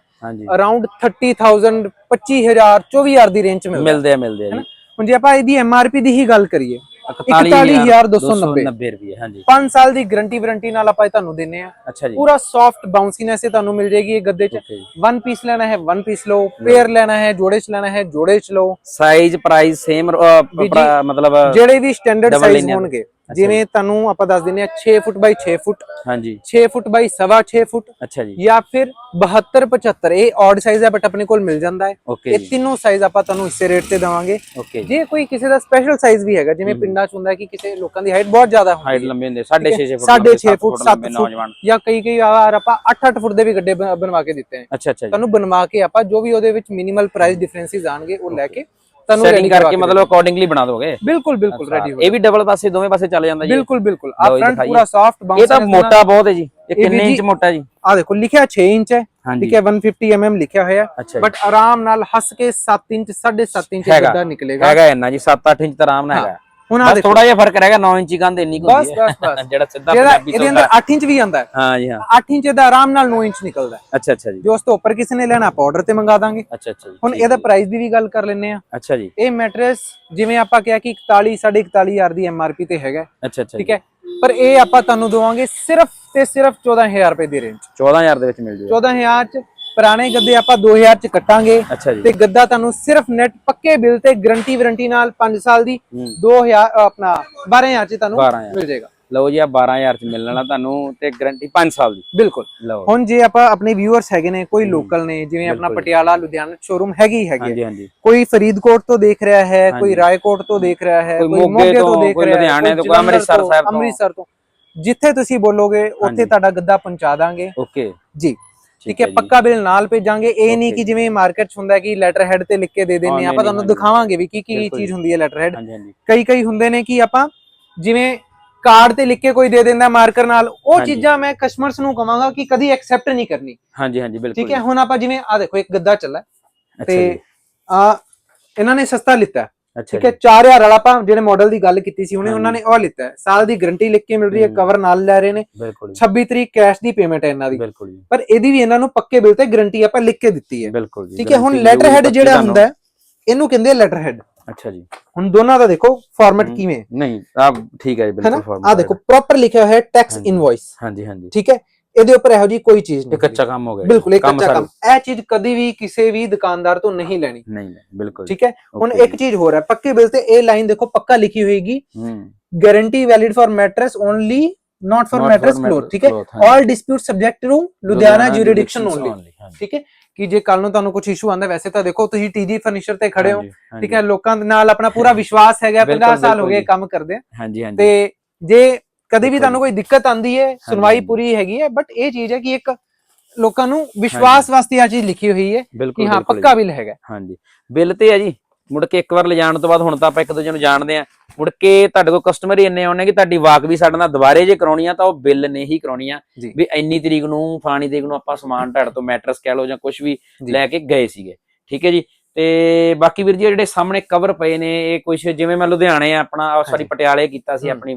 ਅਰਾਊਂਡ 30000 25000 24000 ਦੀ ਰੇਂਜ 'ਚ ਮਿਲਦਾ। ਆ ਮਿਲਦੇ ਆ ਜੀ। ਹੁਣ ਜੇ ਆਪਾਂ ਇਹਦੀ MRP ਦੀ ਹੀ ਗੱਲ ਕਰੀਏ 41290 ਰੁਪਏ ਹਾਂਜੀ। 5 ਸਾਲ ਦੀ ਗਾਰੰਟੀ ਵਾਰੰਟੀ ਨਾਲ ਆਪਾਂ ਇਹ ਤੁਹਾਨੂੰ ਦਿੰਨੇ ਆ ਅੱਛਾ ਜੀ। ਪੂਰਾ ਸੌਫਟ ਬਾਉਂਸੀਨੈਸ ਇਹ ਤੁਹਾਨੂੰ ਮਿਲ ਜਾਏਗੀ ਇਹ ਗੱਦੇ 'ਚ। ਓਕੇ ਜੀ। ਵਨ ਪੀਸ ਲੈਣਾ ਹੈ ਵਨ ਪੀਸ ਲਓ ਪੇਅਰ ਲੈਣਾ ਹੈ ਜੋੜੇ 'ਚ ਲੈਣਾ ਹੈ ਜੋੜੇ 'ਚ ਲਓ। ਸਾਈਜ਼ ਪ੍ਰਾਈਸ ਸੇਮ ਮਤਲਬ ਜਿਹੜੇ ਵੀ ਸਟੈਂਡਰਡ ਸਾਈਜ਼ ਹੋਣਗੇ ਜਿਵੇਂ ਤੁਹਾਨੂੰ ਆਪਾਂ ਦੱਸ ਦਿੰਨੇ ਆ 6 ਫੁੱਟ ਬਾਈ 6 ਫੁੱਟ ਹਾਂਜੀ। 6 ਫੁੱਟ ਬਾਈ ਸਵਾ 6 ਫੁੱਟ ਅੱਛਾ ਜੀ। ਜਾਂ ਫਿਰ 72 75 ਇਹ ਆਡ ਸਾਈਜ਼ ਹੈ ਬਟ ਆਪਣੇ ਕੋਲ ਮਿਲ ਜਾਂਦਾ ਹੈ। ਇਹ ਤਿੰਨੋਂ ਸਾਈਜ਼ ਆਪਾਂ ਤੁਹਾਨੂੰ ਇਸੇ ਰੇਟ ਤੇ ਦੇਵਾਂਗੇ। ਜੀ। ਕੋਈ ਕਿਸੇ ਦਾ ਸਪੈਸ਼ਲ ਸਾਈਜ਼ ਵੀ ਹੈਗਾ ਜਿਵੇਂ ਪਿੰਡਾਂ 'ਚ ਹੁੰਦਾ ਕਿ ਕਿਸੇ ਲੋਕਾਂ ਦੀ ਹਾਈਟ ਬਹੁਤ ਜ਼ਿਆਦਾ ਹਾਈਟ ਹੁੰਦੀ ਹੈ। ਲੰਬੇ ਹੁੰਦੇ 6.5 ਫੁੱਟ ਸਾਢੇ ਛੇ ਫੁੱਟ, ਸੱਤ ਫੁੱਟ। ਨੌਜਵਾਨ। ਜਾਂ ਕਈ ਕਈ ਵਾਰ ਆਪਾਂ 8-8 ਫੁੱਟ ਦੇ ਵੀ ਗੱਡੇ ਬਣ- ਬਣਵਾ ਕੇ ਦਿੱਤੇ ਨੇ ਅੱਛਾ ਅੱਛਾ ਤੁਹਾਨੂੰ ਬਣਵਾ ਕੇ ਆਪਾਂ ਜੋ ਵੀ ਉਹਦੇ ਵਿੱਚ ਮਿਨੀਮਲ ਪ੍ਰਾਈਸ ਡਿਫਰੈਂਸਿਸ ਆਣਗੇ ਉਹ ਲੈ ਕੇ ਤੁਹਾਨੂੰ ਸੈਟਿੰਗ ready ਕਰਵਾ ਕਰਕੇ ਕੇ ਮਤਲਬ ਅਕੋਰਡਿੰਗਲੀ ਬਣਾ ਦੋਗੇ ਦੇਵਾਂਗੇ। ਬਿਲਕੁਲ ਬਿਲਕੁਲ ਰੈਡੀ ਹੋ ਇਹ ਵੀ ਡਬਲ ਪਾਸੇ ਦੋਵੇਂ ਪਾਸੇ ਚੱਲ ਜਾਂਦਾ ਜੀ ਬਿਲਕੁਲ ਬਿਲकुल ਆ ਲਓ ਜੀ ਫਰੰਟ ਦਿਖਾਈਏ। ਪੂਰਾ ਸੌਫਟ ਇਹ ਬਾਉਂਸ ਤਾਂ ਮੋਟਾ ਬਹੁਤ ਹੈ ਜੀ ਇਹ ਇਹ ਵੀ ਕਿੰਨੇ ਜੀ- ਇੰਚ ਮੋਟਾ ਜੀ ਆ ਦੇਖੋ ਲਿਖਿਆ 6 ਇੰਚ ਹੈ ਹਾਂਜੀ ਠੀਕ ਹੈ 150 mm ਲਿਖਿਆ ਹੋਇਆ ਅੱਛਾ ਜੀ ਬਟ ਆਰਾਮ ਨਾਲ ਹੱਸ ਕੇ 7 ਇੰਚ 7.5 ਇੰਚ ਹੈਗਾ। ਗੱਦਾ ਨਿਕਲੇਗਾ ਹੈਗਾ ਇੰਨਾ ਜੀ 7-8 ਇੰਚ ਤਾਂ ਆਰਾਮ ਨਾਲ ਹੈਗਾ ਹੁਣ ਆ ਬਸ ਦੇਖੋ ਥੋੜਾ ਜਿਹਾ ਫ਼ਰਕ ਰਹਿ ਗਿਆ 9 ਇੰਚੀ ਕੰਧ ਇੰਨੀ ਕੁ ਬਸ ਹੁੰਦੀ ਹੈ। ਬਸ ਬਸ। ਜਿਹੜਾ ਸਿੱਧਾ ਪੰਜਾਬੀ ਇਹਦੇ ਅੰਦਰ 8 ਇੰਚ ਵੀ ਆਂਦਾ ਹੈ। ਹਾਂ ਜੀ ਹਾਂ। 8 ਇੰਚ ਦਾ ਆਰਾਮ ਨਾਲ 9 ਇੰਚ ਨਿਕਲਦਾ ਹੈ। ਅੱਛਾ ਅੱਛਾ ਜੀ। ਜੋ ਉਸ ਤੋਂ ਉੱਪਰ ਕਿਸੇ ਨੇ ਲੈਣਾ ਆਪਾਂ ਆਰਡਰ ਤੇ ਮੰਗਾ ਦਾਂਗੇ। ਅੱਛਾ ਅੱਛਾ ਜੀ ਹੁਣ ਠੀਕ ਇਹਦਾ ਪ੍ਰਾਈਸ ਦੀ ਵੀ ਗੱਲ ਕਰ ਲੈਂਦੇ ਆ। ਅੱਛਾ ਜੀ। ਇਹ ਮੈਟਰਸ ਜਿਵੇਂ ਆਪਾਂ ਕਿਹਾ ਕਿ 41 41000 ਦੀ ਐਮਆਰਪੀ ਤੇ ਹੈਗਾ ਅੱਛਾ ਅੱਛਾ ਠੀਕ ਹੈ? ਪਰ ਇਹ ਆਪਾਂ ਤੁਹਾਨੂੰ ਦਵਾਂਗੇ ਸਿਰਫ ਤੇ ਸਿਰਫ 14000 ਰੁਪਏ ਦੀ ਰੇਂਜ 14000 ਦੇ ਵਿੱਚ ਮਿਲ ਜੂਗਾ। 14000 ਚ ਪੁਰਾਣੇ ਗੱਦੇ ਆਪਾਂ 2000 ਚ ਕੱਟਾਂਗੇ ਤੇ ਗੱਦਾ ਤੁਹਾਨੂੰ ਸਿਰਫ ਨੈਟ ਪੱਕੇ ਬਿੱਲ ਤੇ ਗਾਰੰਟੀ ਵਾਰੰਟੀ ਨਾਲ 5 ਸਾਲ ਦੀ ਹੂੰ। 2000 ਆਪਣਾ 12000 ਚ ਤੁਹਾਨੂੰ 12000 ਮਿਲ ਜਾਏਗਾ। ਲਓ ਜੀ ਆ 12000 ਚ ਮਿਲਣ ਤੁਹਾਨੂੰ ਤੇ ਗਾਰੰਟੀ 5 ਸਾਲ ਦੀ। ਬਿਲਕੁਲ। ਹੁਣ ਜੇ ਆਪਾਂ ਆਪਣੇ ਵਿਊਅਰਸ ਹੈਗੇ ਨੇ ਕੋਈ ਲੋਕਲ ਨੇ ਜਿਵੇਂ ਆਪਣਾ। ਪਟਿਆਲਾ ਲੁਧਿਆਣਾ ਸ਼ੋਰੂਮ ਹੈਗੀ ਹੈਗੀ ਕੋਈ ਫਰੀਦਕੋਟ ਤੋਂ ਦੇਖ ਰਿਹਾ ਹੈ ਕੋਈ। ਰਾਏਕੋਟ ਤੋਂ ਦੇਖ ਰਿਹਾ ਹੈ ਕੋਈ ਮੋਗੇ ਤੋਂ ਦੇਖ ਰਿਹਾ ਹੈ ਲੁਧਿਆਣੇ ਤੋਂ, ਅੰਮ੍ਰਿਤਸਰ ਸਾਹਿਬ ਤੋਂ। ਅੰਮ੍ਰਿਤਸਰ ਤੋਂ। ਜਿੱਥੇ ਤੁਸੀਂ ਬੋਲੋਗੇ ਉੱਥੇ। ਤੁਹਾਡਾ ਗੱਦਾ ਪਹੁੰਚਾ ਦਾਂਗੇ। ਓਕੇ। ਜੀ। ਠੀਕ ਹੈ। ਪੱਕਾ ਬਿੱਲ ਨਾਲ ਭੇਜਾਂਗੇ। ਇਹ ਨਹੀਂ ਕਿ ਜਿਵੇਂ ਮਾਰਕੀਟ 'ਚ ਹੁੰਦਾ ਕਿ ਲੈਟਰ ਹੈਡ ਤੇ ਲਿਖ ਕੇ ਦੇ ਦਿੰਨੇ ਆਪਾਂ ਤੁਹਾਨੂੰ। ਦਿਖਾਵਾਂਗੇ ਵੀ ਕੀ ਕੀ ਚੀਜ਼। ਹੁੰਦੀ ਹੈ ਲੈਟਰ ਹੈਡ ਕਈ ਕਈ ਹੁੰਦੇ ਨੇ ਕਿ ਆਪਾਂ ਜਿਵੇਂ ਕਾਰਡ ਤੇ ਲਿਖ ਕੇ ਕੋਈ ਦੇ ਦਿੰਦਾ ਮਾਰਕਰ ਨਾਲ ਉਹ। ਚੀਜ਼ਾਂ ਮੈਂ ਕਸਟਮਰਸ ਨੂੰ ਕਵਾਂਗਾ ਕਿ ਕਦੀ ਐਕਸੈਪਟ ਨਹੀਂ ਕਰਨੀ। ਹਾਂਜੀ ਹਾਂਜੀ ਬਿਲਕੁਲ ਠੀਕ ਹੈ ਹੁਣ ਆਪਾਂ ਜਿਵੇਂ ਆ ਦੇਖੋ ਇੱਕ ਗੱਦਾ ਚੱਲਾ ਤੇ ਆ ਇਹਨਾਂ ਨੇ ਸਸਤਾ ਲਿੱਤਾ। ਠੀਕ ਹੈ ਜੀ। 4000 ਵਾਲਾ ਆਪਾਂ ਜਿਹੜੇ ਮਾਡਲ ਦੀ ਗੱਲ ਕੀਤੀ ਸੀ ਉਹਨੇ। ਉਹਨਾਂ ਨੇ ਉਹ ਲਿੱਤਾ ਹੈ। ਸਾਲ ਦੀ ਗਾਰੰਟੀ ਲਿਖ ਕੇ ਮਿਲ ਰਹੀ ਹੈ। ਕਵਰ ਨਾਲ ਲੈ ਰਹੇ ਨੇ। ਬਿਲਕੁਲ ਜੀ। 26 ਤਰੀਕ ਕੈਸ਼ ਦੀ ਪੇਮੈਂਟ ਹੈ ਇਹਨਾਂ ਦੀ। ਪਰ ਇਹਦੀ ਵੀ ਇਹਨਾਂ ਨੂੰ ਪੱਕੇ ਬਿੱਲ ਤੇ ਗਾਰੰਟੀ ਆਪਾਂ ਲਿਖ ਕੇ ਦਿੱਤੀ ਹੈ। ਠੀਕ ਹੈ ਹੁਣ ਲੈਟਰ ਹੈਡ ਜਿਹੜਾ ਹੁੰਦਾ ਇਹਨੂੰ ਕਹਿੰਦੇ ਆ ਲੈਟਰ ਹੈਡ ਅੱਛਾ ਜੀ। ਹੁਣ ਦੋਨਾਂ ਦਾ ਦੇਖੋ ਫਾਰਮੈਟ ਕਿਵੇਂ? ਨਹੀਂ ਆ ਠੀਕ ਹੈ ਬਿਲਕੁਲ format ਆ ਦੇਖੋ ਪ੍ਰੋਪਰ ਲਿਖਿਆ ਹੋਇਆ ਹੈ ਟੈਕਸ। ਇਨਵੋਇਸ ਹਾਂਜੀ ਹਾਂਜੀ। ਠੀਕ ਹੈ? ਇਹਦੇ ਉੱਪਰ ਇਹੋ ਜੀ ਕੋਈ ਚੀਜ਼ ਇਹ ਨਹੀਂ ਕੱਚਾ ਕੰਮ ਹੋ ਗਿਆ। ਬਿਲਕੁਲ ਇਹ ਕੱਚਾ ਕੰਮ। ਇਹ ਚੀਜ਼ ਕਦੀ ਵੀ ਕਿਸੇ ਵੀ ਦੁਕਾਨਦਾਰ ਤੋਂ ਨਹੀਂ ਲੈਣੀ। ਨਹੀਂ ਨਹੀਂ ਬਿਲਕੁਲ ਠੀਕ ਹੈ? ਹੁਣ ਇੱਕ। ਚੀਜ਼ ਹੋਰ ਹੈ ਪੱਕੇ ਬਿਲ ਤੇ ਇਹ ਲਾਈਨ ਦੇਖੋ ਪੱਕਾ ਲਿਖੀ ਹੋਏਗੀ। ਹੂੰ। Guarantee valid for mattress only not for mattress cloth ਠੀਕ ਹੈ? all dispute subject to Ludhiana jurisdiction only ਠੀਕ ਹੈ? ਕਿ ਜੇ ਕੱਲ ਨੂੰ ਤੁਹਾਨੂੰ ਕੁਝ ਇਸ਼ੂ ਆਂਦਾ ਵੈਸੇ ਤਾਂ ਦੇਖੋ ਤੁਸੀਂ ਟੀਜੀ ਫਰਨੀਚਰ ਤੇ ਖੜੇ ਹੋ। ਠੀਕ ਹੈ? ਲੋਕਾਂ ਦੇ ਨਾਲ ਆਪਣਾ ਪੂਰਾ ਵਿਸ਼ਵਾਸ ਹੈਗਾ ਬਿਲਕੁਲ, 50 ਸਾਲ ਹੋ ਗਏ। ਕੰਮ ਕਰਦੇ ਆ। ਹਾਂਜੀ ਹਾਂਜੀ। ਤੇ ਜੇ ਕਦੇ ਵੀ ਤੁਹਾਨੂੰ ਕੋਈ ਦਿੱਕਤ ਆਂਦੀ ਹੈ ਸੁਣਵਾਈ। ਪੂਰੀ ਹੈਗੀ ਹੈ ਬਟ ਇਹ ਚੀਜ਼ ਹੈ ਕਿ ਇੱਕ ਲੋਕਾਂ ਨੂੰ ਵਿਸ਼ਵਾਸ ਵਾਸਤੇ ਆ ਚੀਜ਼ ਲਿਖੀ ਹੋਈ ਹੈ ਕਿ ਹਾਂ ਪੱਕਾ ਬਿੱਲ ਹੈਗਾ ਹਾਂਜੀ ਬਿੱਲ ਤੇ ਆ ਜੀ ਮੁੜ ਕੇ ਇੱਕ ਵਾਰ ਲਿਜਾਣ ਤੋਂ ਬਾਅਦ ਹੁਣ ਤਾਂ ਆਪਾਂ ਇੱਕ ਦੂਜੇ ਨੂੰ ਜਾਣਦੇ ਆ ਮੁੜ ਕੇ ਤੁਹਾਡੇ ਕੋਲ ਕਸਟਮਰ ਹੀ ਇੰਨੇ ਆਉਣੇ ਕਿ ਤੁਹਾਡੀ ਵਾਕ ਵੀ ਸਾਡੇ ਨਾਲ ਦੁਬਾਰੇ ਜੇ ਕਰਾਉਣੀ ਆ ਤਾਂ ਉਹ ਬਿੱਲ ਨੇ ਹੀ ਕਰਾਉਣੀ ਆ। ਵੀ ਇੰਨੀ ਤਰੀਕ ਨੂੰ ਫਲਾਣੀ ਤਰੀਕ ਨੂੰ ਆਪਾਂ ਸਮਾਨ ਤੁਹਾਡੇ ਤੋਂ ਮੈਟਰਸ ਕਹਿ ਲਓ ਜਾਂ ਕੁਝ ਵੀ। ਲੈ ਕੇ ਗਏ ਸੀਗੇ ਠੀਕ ਹੈ ਜੀ ਤੇ ਬਾਕੀ ਵੀਰ ਜੀ ਜਿਹੜੇ ਸਾਹਮਣੇ ਕਵਰ ਪਏ ਨੇ ਇਹ ਕੁਝ ਜਿਵੇਂ ਮੈਂ ਲੁਧਿਆਣੇ ਆਪਣਾ ਸੌਰੀ। ਪਟਿਆਲੇ ਕੀਤਾ ਸੀ। ਆਪਣੀ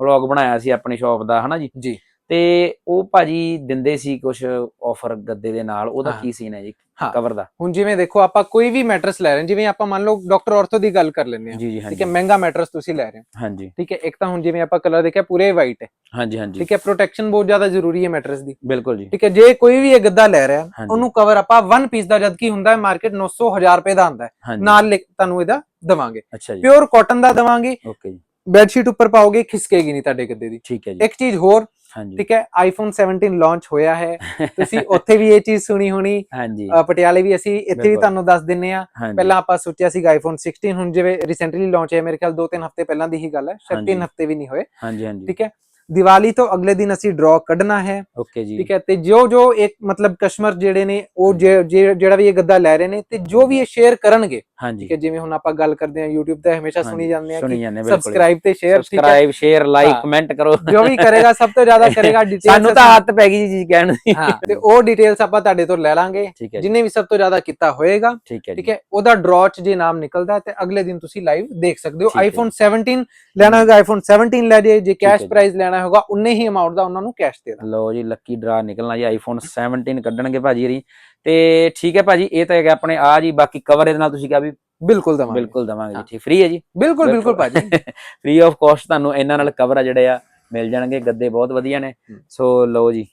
ਵਲੌਗ ਬਣਾਇਆ ਸੀ ਆਪਣੀ ਸ਼ਾਪ ਦਾ ਹਨਾ ਜੀ? ਜੀ। ਤੇ ਉਹ ਭਾਜੀ ਦਿੰਦੇ ਸੀ ਕੁਝ ਆਫਰ ਗੱਦੇ ਦੇ ਨਾਲ ਉਹਦਾ। ਕੀ ਸੀਨ ਹੈ ਜੀ। ਕਵਰ ਦਾ? ਹੁਣ ਜਿਵੇਂ ਦੇਖੋ ਆਪਾਂ ਕੋਈ ਵੀ ਮੈਟਰਸ ਲੈ ਰਹੇ ਹਾਂ ਜਿਵੇਂ ਆਪਾਂ ਮੰਨ ਲਓ ਡਾਕਟਰ ਆਰਥੋ ਦੀ ਗੱਲ ਕਰ ਲੈਂਦੇ ਹਾਂ। ਠੀਕ ਹੈ ਮਹਿੰਗਾ ਮੈਟਰਸ ਤੁਸੀਂ ਲੈ ਰਹੇ ਹੋ। ਹਾਂਜੀ। ਠੀਕ ਹੈ ਇੱਕ ਤਾਂ ਹੁਣ ਜਿਵੇਂ ਆਪਾਂ ਕਲਰ ਦੇਖਿਆ ਪੂਰੇ ਵਾਈਟ ਹੈ। ਹਾਂਜੀ ਹਾਂਜੀ। ਠੀਕ ਹੈ ਪ੍ਰੋਟੈਕਸ਼ਨ ਬਹੁਤ ਜ਼ਿਆਦਾ ਜ਼ਰੂਰੀ ਹੈ ਮੈਟਰਸ ਦੀ। ਬਿਲਕੁਲ ਜੀ। ਠੀਕ ਹੈ ਜੇ ਕੋਈ ਵੀ ਇਹ ਗੱਦਾ ਲੈ ਰਿਹਾ। ਉਹਨੂੰ ਕਵਰ ਆਪਾਂ 1 ਪੀਸ ਦਾ ਜਦ ਕੀ ਹੁੰਦਾ ਹੈ ਮਾਰਕੀਟ 900 1000 ਰੁਪਏ ਦਾ ਆਉਂਦਾ ਹੈ। ਨਾਲ ਤੁਹਾਨੂੰ ਇਹਦਾ ਦਵਾਂਗੇ। ਪਿਓਰ ਕਾਟਨ ਦਾ ਦਵਾਂਗੇ। ਓਕੇ ਜੀ। ਬੈੱਡ ਸ਼ੀਟ ਉੱਪਰ ਪਾਓਗੇ ਖਿਸਕੇਗੀ ਨਹੀਂ ਤੁਹਾਡੇ ਗੱਦੇ ਦੀ। ਠੀਕ ਹੈ ਜੀ। ਇੱਕ ਚੀਜ਼ ਹੋਰ ਹਾਂਜੀ। ਠੀਕ ਹੈ ਆਈਫੋਨ 17 ਲਾਂਚ ਹੋਇਆ ਹੈ। ਤੁਸੀਂ ਉੱਥੇ ਵੀ ਇਹ ਚੀਜ਼ ਸੁਣੀ ਹੋਣੀ। ਹਾਂਜੀ। ਪਟਿਆਲੇ ਵੀ ਅਸੀਂ ਇੱਥੇ ਵੀ। ਤੁਹਾਨੂੰ ਦੱਸ ਦਿੰਨੇ ਆ। ਪਹਿਲਾਂ ਆਪਾਂ ਸੋਚਿਆ ਸੀ ਆਈਫੋਨ 16 ਹੁਣ ਜਿਵੇਂ ਰੀਸੈਂਟਲੀ ਲਾਂਚ ਹੈ ਮੇਰੇ ਖਿਆਲ 2-3 ਹਫ਼ਤੇ ਪਹਿਲਾਂ ਦੀ ਹੀ ਗੱਲ ਹੈ। ਸ਼ਾਇਦ ਹਾਂਜੀ। 3 ਹਫ਼ਤੇ ਵੀ ਨਹੀਂ ਹੋਏ। ਹਾਂਜੀ ਹਾਂਜੀ। ਠੀਕ ਹੈ ਦੀਵਾਲੀ ਤੋਂ ਅਗਲੇ ਦਿਨ ਅਸੀਂ ਡਰਾ ਕੱਢਣਾ ਹੈ। ਓਕੇ ਜੀ। ਠੀਕ ਹੈ ਤੇ ਜੋ ਜੋ ਇੱਕ ਮਤਲਬ ਕਸਟਮਰ ਜਿਹੜੇ ਨੇ ਉਹ ਜਿਹੜਾ ਵੀ ਇਹ ਗੱਦਾ ਲੈ ਰਹੇ ਨੇ ਤੇ ਜੋ ਵੀ ਇਹ ਸ਼ੇਅਰ ਕਰਨਗੇ ਹਾਂਜੀ। ਹੈ ਜਿਵੇਂ ਹੁਣ ਆਪਾਂ ਗੱਲ ਕਰਦੇ ਹਾਂ YouTube ਤੇ ਹਮੇਸ਼ਾ ਸੁਣੀ ਜਾਂਦੇ ਆ ਕਿ ਸਬਸਕ੍ਰਾਈਬ ਤੇ share subscribe share like. Comment ਕਰੋ। ਜੋ ਵੀ ਕਰੇਗਾ ਸਭ ਤੋਂ ਜ਼ਿਆਦਾ ਕਰੇਗਾ ਡਿਟੇਲ ਸਾਨੂੰ ਤਾਂ ਆਦਤ ਪੈ ਗਈ ਜੀ ਚੀਜ਼ ਕਹਿਣ ਦੀ। ਹਾਂ ਤੇ ਉਹ ਡਿਟੇਲਸ ਆਪਾਂ ਤੁਹਾਡੇ ਤੋਂ ਲੈ ਲਾਂਗੇ। ਜਿਨੇ ਵੀ ਸਭ ਤੋਂ ਜ਼ਿਆਦਾ ਕੀਤਾ ਹੋਏਗਾ ਠੀਕ ਹੈ ਉਹਦਾ ਡਰਾਅ ਚ ਜੇ ਨਾਮ ਨਿਕਲਦਾ ਤੇ ਅਗਲੇ ਦਿਨ ਤੁਸੀਂ ਲਾਈਵ ਦੇਖ ਸਕਦੇ ਹੋ। ਆਈਫੋਨ 17 ਲੈਣਾ ਹੋਗਾ ਆਈਫੋਨ 17 ਲੈ ਜੇ ਜੇ। ਕੈਸ਼। ਪ੍ਰਾਈਸ ਲੈਣਾ ਹੋਗਾ ਉਨੇ ਹੀ ਅਮਾਉਂਟ ਦਾ ਉਹਨਾਂ ਨੂੰ ਕੈਸ਼ ਦੇ ਦਾਂ ਲਓ ਜੀ ਲੱਕੀ ਡਰਾ ਨਿਕਲਣਾ ਜੀ ਆਈਫੋਨ 17 ਕੱਢਣਗੇ ਭਾਜੀ ਰੀ ਤੇ ਠੀਕ ਹੈ ਭਾਜੀ ਇਹ ਤਾਂ ਹੈਗਾ ਆਪਣੇ ਆ ਜੀ ਬਾਕੀ ਕਵਰ ਇਹਦੇ ਨਾਲ ਤੁਸੀਂ ਕਿਹਾ ਵੀ ਬਿਲਕੁਲ ਦਵਾਂਗੇ। ਬਿਲਕੁਲ ਦਵਾਂਗੇ ਜੀ। ਠੀਕ ਫ੍ਰੀ ਹੈ ਜੀ? ਬਿਲਕੁਲ ਬਿਲਕੁਲ ਭਾਜੀ। ਫ੍ਰੀ ਆਫ ਕਾਸਟ ਤੁਹਾਨੂੰ ਇਹਨਾਂ ਨਾਲ ਕਵਰ ਆ ਜਿਹੜੇ ਆ ਮਿਲ ਜਾਣਗੇ ਗੱਦੇ ਬਹੁਤ ਵਧੀਆ ਨੇ। ਸੋ ਲਓ ਜੀ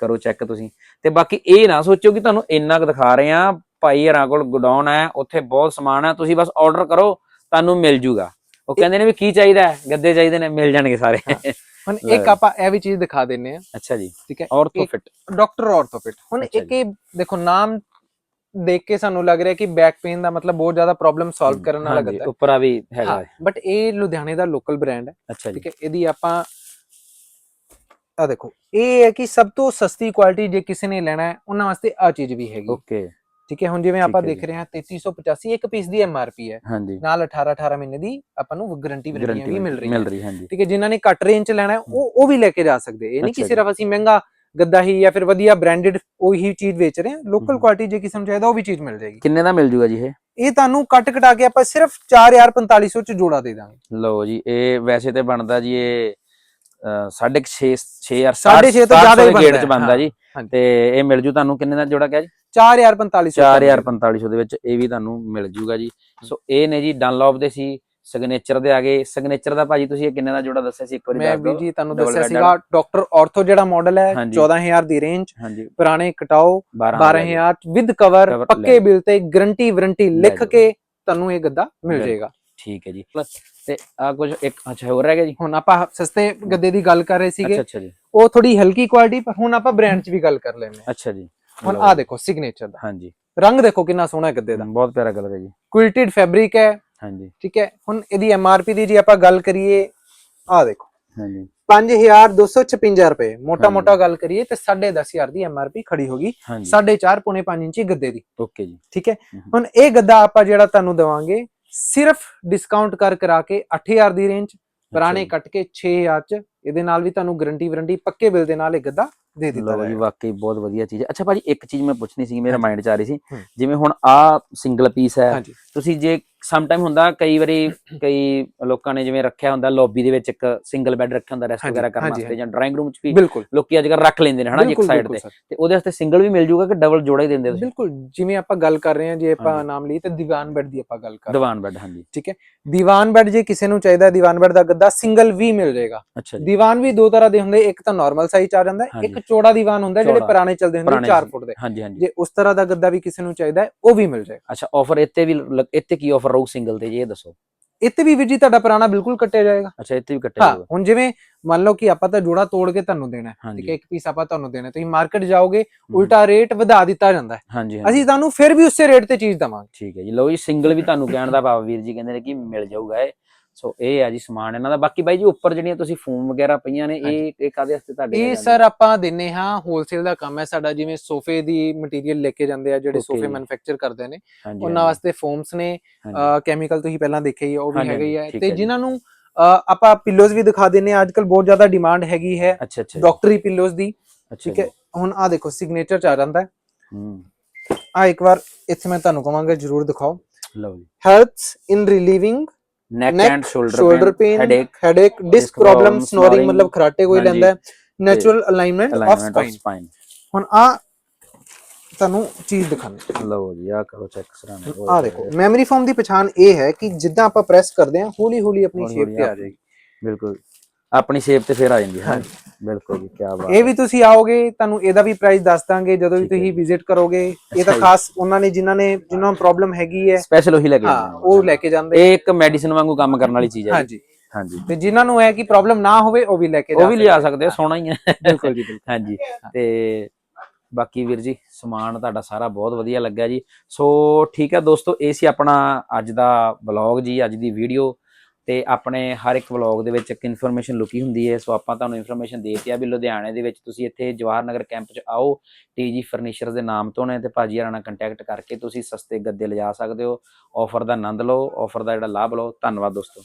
ਕਰੋ ਚੈੱਕ ਤੁਸੀਂ। ਤੇ ਬਾਕੀ ਇਹ ਨਾ ਸੋਚੋ ਕਿ ਤੁਹਾਨੂੰ ਇੰਨਾ ਕੁ ਦਿਖਾ ਰਹੇ ਆ ਭਾਈ ਹਰਾਂ ਕੋਲ ਗੋਡਾਊਨ ਹੈ ਉੱਥੇ ਬਹੁਤ ਸਮਾਨ ਹੈ ਤੁਸੀਂ ਬਸ ਆਰਡਰ ਕਰੋ ਤੁਹਾਨੂੰ ਮਿਲ ਜੂਗਾ। ਉਹ ਕਹਿੰਦੇ ਨੇ ਵੀ ਕੀ ਚਾਹੀਦਾ ਗੱਦੇ ਚਾਹੀਦੇ ਨੇ ਮਿਲ ਜਾਣਗੇ ਸਾਰੇ। ਹੁਣ। ਇੱਕ ਆਪਾਂ ਇਹ ਵੀ ਚੀਜ਼ ਦਿਖਾ ਦਿੰਨੇ ਆ। ਅੱਛਾ ਜੀ। ਠੀਕ ਹੈ? ਔਰਥੋ ਇੱਕ- ਫਿਟ ਡਾਕਟਰ ਆਰਥੋਪਿਡ ਹੁਣ ਇੱਕ ਇਹ ਦੇਖੋ ਨਾਮ ਦੇਖ ਕੇ ਸਾਨੂੰ ਲੱਗ ਰਿਹਾ ਕਿ ਬੈਕ ਪੇਨ ਦਾ ਮਤਲਬ ਬਹੁਤ ਜ਼ਿਆਦਾ ਪ੍ਰੋਬਲਮ ਸੋਲਵ ਕਰਨ ਵਾਲਾ ਹਾਂਜੀ, ਗੱਦਾ ਉੱਪਰ ਵੀ ਹੈਗਾ ਹਾਂ ਬਟ ਇਹ ਲੁਧਿਆਣੇ ਦਾ ਲੋਕਲ ਬ੍ਰਾਂਡ ਹੈ। ਠੀਕ ਹੈ? ਇਹਦੀ ਆਪਾਂ ਆ ਦੇਖੋ ਇਹ ਹੈ ਕਿ ਸਭ ਤੋਂ ਸਸਤੀ ਕੁਆਲਿਟੀ ਜੇ ਕਿਸੇ ਨੇ ਲੈਣਾ ਹੈ ਉਹਨਾਂ ਵਾਸਤੇ ਆ ਚੀਜ਼ ਵੀ ਹੈਗੀ। ਓਕੇ ਠੀਕ ਹੈ? ਹੁਣ ਜਿਵੇਂ ਆਪਾਂ ਦੇਖ। ਰਹੇ ਹਾਂ 3385 ਇੱਕ ਪੀਸ ਦੀ ਐਮਆਰਪੀ ਹੈ। ਨਾਲ 18 18 ਮਹੀਨੇ ਦੀ ਆਪਾਂ ਨੂੰ ਗਾਰੰਟੀ ਵੀ ਮਿਲ ਰਹੀ ਹੈ ਠੀਕ ਹੈ? ਜਿਨ੍ਹਾਂ ਨੇ ਘੱਟ ਰੇਂਜ ਚ ਲੈਣਾ ਹੈ ਉਹ ਉਹ ਵੀ ਲੈ ਕੇ ਜਾ ਸਕਦੇ। ਇਹ ਨਹੀਂ ਕਿ। ਸਿਰਫ ਅਸੀਂ ਮਹਿੰਗਾ ਗੱਦਾ ਹੀ ਜਾਂ ਫਿਰ ਵਧੀਆ ਬ੍ਰਾਂਡਡ ਉਹੀ ਚੀਜ਼ ਵੇਚ ਰਹੇ ਹਾਂ। ਲੋਕਲ। ਕੁਆਲਿਟੀ ਜੇ ਕਿਸੇ ਨੂੰ ਚਾਹੀਦਾ ਉਹ ਵੀ ਚੀਜ਼ ਮਿਲ ਜਾਏਗੀ। ਕਿੰਨੇ ਦਾ ਮਿਲ ਜੂਗਾ ਜੀ ਇਹ? ਇਹ ਤੁਹਾਨੂੰ ਕੱਟ ਕਟਾ ਕੇ ਆਪਾਂ ਸਿਰਫ 4450 ਚ ਜੋੜਾ ਦੇ ਦਾਂਗੇ। ਲਓ ਜੀ ਇਹ ਵੈਸੇ ਤੇ ਬਣਦਾ ਜੀ ਇਹ 6.5 6000 ਸਾਢੇ ਛੇ ਤੋਂ ਜ਼ਿਆਦਾ ਹੀ ਗੇਟ ਬਣਦਾ ਚ ਹੈ, ਬਣਦਾ ਹਾਂ, ਜੀ ਹਾਂਜੀ। ਤੇ ਇਹ ਮਿਲ ਜੂ ਤੁਹਾਨੂੰ ਕਿੰਨੇ ਦਾ ਜੋੜਾ ਕਿਹਾ ਜੀ? 4450 4450 ਦੇ ਵਿੱਚ ਇਹ ਵੀ ਤੁਹਾਨੂੰ ਮਿਲ ਜੂਗਾ ਜੀ। ਸੋ ਇਹ ਨੇ ਜੀ ਡਨਲੌਪ ਦੇ ਸੀ ਸਿਗਨੇਚਰ ਦੇ ਆ ਗਏ। ਸਿਗਨੇਚਰ ਦਾ ਭਾਜੀ ਤੁਸੀਂ ਇਹ ਕਿੰਨੇ ਦਾ ਜੋੜਾ ਦੱਸਿਆ ਸੀ ਇੱਕ ਵਾਰੀ ਮੈਂ ਦੱਸ ਵੀ ਦਿਓ? ਜੀ ਤੁਹਾਨੂੰ double ਦੱਸਿਆ red ਸੀਗਾ ਡਾਕਟਰ ਆਰਥੋ ਜਿਹੜਾ ਮਾਡਲ ਹੈ ਹਾਂਜੀ। 14000 ਦੀ ਰੇਂਜ ਪੁਰਾਣੇ ਕਟਾਓ 12 12000 ਵਿਦ ਕਵਰ ਪੱਕੇ ਬਿੱਲ ਤੇ ਗਾਰੰਟੀ ਵਾਰੰਟੀ ਲਿਖ। ਕੇ ਤੁਹਾਨੂੰ ਇਹ ਗੱਦਾ ਮਿਲ ਜਾਏਗਾ। ਠੀਕ ਹੈ ਜੀ। ਤੇ ਆ ਕੁਝ ਇੱਕ ਅੱਛਾ ਹੋਰ ਰਹਿ ਗਿਆ ਜੀ। ਹੁਣ ਆਪਾਂ ਸਸਤੇ ਗੱਦੇ ਦੀ ਗੱਲ ਕਰ ਰਹੇ ਸੀਗੇ। ਅੱਛਾ ਅੱਛਾ ਜੀ। ਉਹ ਥੋੜੀ ਹਲਕੀ ਕੁਆਲਿਟੀ ਪਰ ਹੁਣ ਆਪਾਂ ਬ੍ਰਾਂਡ 'ਚ ਵੀ ਗੱਲ ਕਰ ਲੈਂਦੇ ਹਾਂ। ਅੱਛਾ ਜੀ। ਹੁਣ ਆ। ਦੇਖੋ ਸਿਗਨੇਚਰ ਦਾ। ਹਾਂਜੀ। ਰੰਗ ਦੇਖੋ ਕਿੰਨਾ ਸੋਹਣਾ ਹੈ ਗੱਦੇ ਦਾ। ਬਹੁਤ ਪਿਆਰਾ ਕਲਰ ਹੈ ਜੀ। ਕੁਇਲਟਡ ਫੈਬਰਿਕ ਹੈ। ਹਾਂਜੀ। ਠੀਕ ਹੈ। ਹੁਣ ਇਹਦੀ ਐਮਆਰਪੀ ਦੀ ਜੀ ਆਪਾਂ ਗੱਲ ਕਰੀਏ ਆ ਦੇਖੋ। ਹਾਂਜੀ। 5256 ਰੁਪਏ। ਮੋਟਾ। ਮੋਟਾ ਗੱਲ ਕਰੀਏ ਤੇ 10500 ਦੀ ਐਮਆਰਪੀ ਖੜੀ ਹੋਗੀ ਹਾਂਜੀ। 4.5 ਪੌਣੇ 5 ਇੰਚੀ ਗੱਦੇ ਦੀ। ਓਕੇ ਜੀ। ਠੀਕ ਹੈ। ਹੁਣ ਇਹ ਗੱਦਾ ਆਪਾਂ ਜਿਹੜਾ ਤੁਹਾਨੂੰ ਦਵਾਂਗੇ ਸਿਰਫ ਡਿਸਕਾਊਂਟ ਕਰ ਕਰਾ ਕੇ 8000 ਦੀ ਰੇਂਜ ਪੁਰਾਣੇ। ਕੱਟ ਕੇ 6000 ਚ ਇਹਦੇ ਨਾਲ ਵੀ ਤੁਹਾਨੂੰ ਗਾਰੰਟੀ ਵਾਰੰਟੀ ਪੱਕੇ ਬਿੱਲ ਦੇ ਨਾਲ ਇਹ ਗੱਦਾ ਦੇ ਦਿੱਤਾ ਲਓ ਜੀ ਵਾਕਈ ਬਹੁਤ ਵਧੀਆ ਚੀਜ਼ ਹੈ ਅੱਛਾ ਭਾਜੀ ਇੱਕ ਚੀਜ਼ ਮੈਂ ਪੁੱਛਣੀ ਸੀ ਮੇਰੇ। ਮਾਈਂਡ 'ਚ ਆ ਰਹੀ ਸੀ। ਜਿਵੇਂ ਹੁਣ ਆ ਸਿੰਗਲ ਪੀਸ ਹੈ ਤੁਸੀਂ ਜੇ ਸਮ ਟਾਈਮ ਹੁੰਦਾ ਕਈ ਵਾਰੀ ਕਈ ਲੋਕਾਂ ਨੇ ਜਿਵੇਂ ਰੱਖਿਆ ਹੁੰਦਾ ਲੌਬੀ ਦੇ ਵਿੱਚ ਇੱਕ ਸਿੰਗਲ ਬੈੱਡ ਰੱਖਿਆ ਹੁੰਦਾ ਰੈਸਟ ਵਗੈਰਾ ਕਰਨ ਵਾਸਤੇ ਜਾਂ ਡਰਾਇੰਗ ਰੂਮ 'ਚ ਵੀ ਲੋਕੀ ਅੱਜ ਕੱਲ ਰੱਖ ਲੈਂਦੇ ਨੇ ਹਨਾ ਜੀ ਇੱਕ ਸਾਈਡ ਤੇ। ਤੇ ਉਹਦੇ ਵਾਸਤੇ ਸਿੰਗਲ ਵੀ ਮਿਲ ਜੂਗਾ ਕਿ ਡਬਲ ਜੋੜਾ ਹੀ ਦਿੰਦੇ ਤੁਸੀਂ? ਬਿਲਕੁਲ ਜਿਵੇਂ ਆਪਾਂ ਗੱਲ ਕਰ ਰਹੇ ਹਾਂ ਜੇ ਆਪਾਂ। ਨਾਮ ਲਈ ਤੇ ਦੀਵਾਨ ਬੈੱਡ ਦੀ ਆਪਾਂ ਗੱਲ ਕਰ ਦੀਵਾਨ ਬੈੱਡ ਹਾਂਜੀ। ਹਾਂ? ਦੀਵਾਨ ਬੈੱਡ ਜੇ ਕਿਸੇ ਨੂੰ ਚਾਹੀਦਾ ਦੀਵਾਨ ਬੈੱਡ ਦਾ ਗੱਦਾ ਸਿੰਗਲ ਵੀ ਮਿਲ ਜਾਏਗਾ। ਦੀਵਾਨ ਵੀ ਦੋ ਤਰ੍ਹਾਂ ਦੇ ਹੁੰਦੇ ਇੱਕ ਤਾਂ ਨਾਰਮਲ ਸਾਈਜ਼ ਆ ਜਾਂਦਾ ਇੱਕ। ਚੌੜਾ ਦੀਵਾਨ ਹੁੰਦਾ ਜਿਹੜੇ। ਪੁਰਾਣੇ ਚੱਲਦੇ ਹੁੰਦੇ ਪੁਰਾਣੇ 4 ਸੀ। ਫੁੱਟ ਦੇ। ਜੇ ਉਸ ਤਰ੍ਹਾਂ ਦਾ ਗੱਦਾ ਵੀ ਕਿਸੇ ਨੂੰ ਚਾਹੀਦਾ ਉਹ ਵੀ ਮਿਲ ਜਾਏਗਾ। ਅੱਛਾ ਆਫਰ ਇੱਥੇ ਵੀ ਇੱਥੇ ਕੀ ਆਫਰ ਰਹੂ ਸਿੰਗਲ ਤੇ ਜੀ ਇਹ ਦੱਸੋ। ਇੱਥੇ ਵੀ ਵੀਰ ਜੀ ਤੁਹਾਡਾ ਪੁਰਾਣਾ ਬਿਲਕੁਲ ਕੱਟਿਆ ਜਾਏਗਾ। ਅੱਛਾ ਇੱਥੇ ਵੀ ਕੱਟਿਆ ਹਾਂ ਜਾਊਗਾ ਹੁਣ ਜਿਵੇਂ ਮੰਨ ਲਓ ਕਿ ਆਪਾਂ ਤਾਂ ਜੋੜਾ ਤੋੜ ਕੇ ਤੁਹਾਨੂੰ ਦੇਣਾ ਠੀਕ ਹੈ ਇੱਕ ਪੀਸ ਆਪਾਂ ਤੁਹਾਨੂੰ ਦੇਣਾ ਤੁਸੀਂ ਮਾਰਕੀਟ ਜਾਓਗੇ ਉਲਟਾ ਰੇਟ ਵਧਾ ਦਿੱਤਾ ਜਾਂਦਾ ਹੈ। ਹਾਂਜੀ ਹਾਂਜੀ। ਅਸੀਂ ਤੁਹਾਨੂੰ ਫਿਰ ਵੀ ਉਸੇ ਰੇਟ ਤੇ ਚੀਜ਼ ਦਵਾਂਗੇ। ਠੀਕ ਹੈ ਜੀ। ਲਓ ਜੀ ਸਿੰਗਲ ਵੀ ਤੁਹਾਨੂੰ ਕਹਿਣ ਦਾ ਭਾਵ ਵੀਰ ਜੀ ਕਹਿੰਦੇ ਨੇ ਕਿ ਮਿਲ ਜਾਊਗਾ ਇਹ। ਸੋ ਇਹ ਆ ਜੀ ਸਮਾਨ ਇਹਨਾਂ ਦਾ। ਬਾਕੀ ਬਾਈ ਜੀ ਉੱਪਰ ਜਿਹੜੀਆਂ ਤੁਸੀਂ ਫੋਮ ਵਗੈਰਾ ਪਈਆਂ ਨੇ ਇਹ ਇਹ ਕਾਦੇ ਵਾਸਤੇ ਤੁਹਾਡੇ ਇਹ ਸਰ ਆਪਾਂ ਦਿੰਨੇ ਹਾਂ ਹੋਲਸੇਲ ਦਾ ਕੰਮ ਹੈ ਸਾਡਾ ਜਿਵੇਂ ਸੋਫੇ ਦੀ ਮਟੀਰੀਅਲ ਲੈ ਕੇ ਜਾਂਦੇ ਆ ਜਿਹੜੇ ਸੋਫੇ। ਮੈਨੂਫੈਕਚਰ ਕਰਦੇ ਨੇ। ਉਹਨਾਂ ਵਾਸਤੇ ਫੋਮਸ ਨੇ। ਕੈਮੀਕਲ ਤੁਸੀਂ ਪਹਿਲਾਂ ਦੇਖਿਆ ਹੀ ਉਹ ਵੀ ਹੈਗਾ ਹੀ ਹੈ ਤੇ। ਜਿਨ੍ਹਾਂ ਨੂੰ ਆਪਾਂ ਪਿਲੋਜ਼ ਵੀ ਦਿਖਾ ਦਿੰਨੇ ਆ ਅੱਜਕੱਲ ਬਹੁਤ ਜ਼ਿਆਦਾ ਡਿਮਾਂਡ ਹੈਗੀ ਹੈ ਡਾਕਟਰੀ ਪਿਲੋਜ਼ ਦੀ। ਠੀਕ ਹੈ ਹੁਣ ਆ ਦੇਖੋ ਸਿਗਨੇਚਰ ਚ ਆ ਜਾਂਦਾ ਹੈ। ਆ ਇੱਕ ਵਾਰ ਇੱਥੇ ਮੈਂ ਤੁਹਾਨੂੰ ਕਹਾਂਗਾ ਜਰੂਰ ਦਿਖਾਓ। ਲਓ ਜੀ। In relieving neck Neck, and shoulder shoulder pain headache headache disc disc problem problem, snoring snoring, ਮਤਲਬ ਖਰਾਟੇ ਕੋਈ ਲੈਂਦਾ ਹੈ ਨੈਚੁਰਲ ਅਲਾਈਨਮੈਂਟ ਆਫ ਸਪਾਈਨ ਹੁਣ ਆ ਤੁਹਾਨੂੰ ਚੀਜ਼ ਦਿਖਾਉਂਦੇ ਲਓ ਜੀ ਆ ਕਰੋ ਚੈੱਕ ਸਰਾਣੇ ਆ ਦੇਖੋ ਮੈਮਰੀ ਫੋਮ ਦੀ ਪਛਾਣ ਇਹ ਹੈ ਕਿ ਜਿੱਦਾਂ ਆਪਾਂ ਪ੍ਰੈਸ ਕਰਦੇ ਹਾਂ ਹੌਲੀ ਹੌਲੀ ਆਪਣੀ ਸ਼ੇਪ ਤੇ ਆ ਜਾਏਗੀ ਬਿਲਕੁਲ ਆਪਣੀ ਸ਼ੇਪ ਤੇ ਫੇਰ ਆ ਜਾਂਦੀ ਹੈ। ਬਿਲਕੁਲ ਜੀ ਕੀ ਬਾਤ ਇਹ ਵੀ ਤੁਸੀਂ ਆਓਗੇ ਤੁਹਾਨੂੰ ਇਹਦਾ ਵੀ ਪ੍ਰਾਈਸ ਦੱਸ ਦਾਂਗੇ ਜਦੋਂ ਵੀ ਤੁਸੀਂ ਜੀ। ਵਿਜ਼ਿਟ ਕਰੋਗੇ ਇਹ ਤਾਂ ਜੀ। ਖਾਸ ਉਹਨਾਂ ਨੇ ਜਿਨ੍ਹਾਂ ਨੇ ਜਿਨ੍ਹਾਂ ਨੂੰ ਪ੍ਰੋਬਲਮ ਹੈਗੀ ਹੈ। ਸਪੈਸ਼ਲ ਉਹੀ ਲੈ ਕੇ ਹਾਂ। ਉਹ ਲੈ ਕੇ ਜਾਂਦੇ ਇਹ ਇੱਕ ਮੈਡੀਸਿਨ ਵਾਂਗੂ ਕੰਮ ਕਰਨ ਵਾਲੀ ਚੀਜ਼ ਹੈ ਜੀ। ਹਾਂਜੀ। ਹਾਂਜੀ। ਤੇ ਜਿਨ੍ਹਾਂ ਨੂੰ ਹੈ ਕਿ ਪ੍ਰੋਬਲਮ ਨਾ ਹੋਵੇ ਉਹ ਵੀ ਲੈ ਕੇ ਉਹ ਵੀ ਲਿਆ ਸਕਦੇ ਆ ਸੋਹਣਾ ਹੀ ਹੈ। ਬਿਲਕੁਲ ਜੀ ਬਿਲਕੁਲ। ਹਾਂਜੀ। ਤੇ ਬਾਕੀ ਵੀਰ ਜੀ ਸਮਾਨ ਤੁਹਾਡਾ ਸਾਰਾ ਬਹੁਤ ਵਧੀਆ ਲੱਗਾ ਜੀ। ਸੋ ਠੀਕ ਹੈ ਦੋਸਤੋ ਇਹ ਸੀ ਆਪਣਾ ਅੱਜ ਦਾ ਵਲੌਗ ਜੀ ਅੱਜ ਦੀ ਵੀਡੀਓ ਤੇ ਆਪਣੇ ਹਰ ਇੱਕ ਵਲੌਗ ਦੇ ਵਿੱਚ ਇੱਕ ਇਨਫੋਰਮੇਸ਼ਨ ਲੁਕੀ ਹੁੰਦੀ ਹੈ, ਸੋ ਆਪਾਂ ਤੁਹਾਨੂੰ ਇਨਫੋਰਮੇਸ਼ਨ ਦੇਤੀ ਆ ਵੀ ਲੁਧਿਆਣੇ ਦੇ ਵਿੱਚ ਤੁਸੀਂ ਇੱਥੇ ਜਵਾਹਰ ਨਗਰ ਕੈਂਪ 'ਚ ਆਓ ਟੀਜੀ ਫਰਨੀਚਰ ਦੇ ਨਾਮ ਤੋਂ ਨੇ ਤੇ ਭਾਜੀ ਹਰਾਂ ਨਾਲ ਕੰਟੈਕਟ ਕਰਕੇ ਤੁਸੀਂ ਸਸਤੇ ਗੱਦੇ ਲਿਜਾ ਸਕਦੇ ਹੋ ਆਫਰ ਦਾ ਆਨੰਦ ਲਓ ਆਫਰ ਦਾ ਜਿਹੜਾ ਲਾਭ ਲਓ, ਧੰਨਵਾਦ ਦੋਸਤੋ।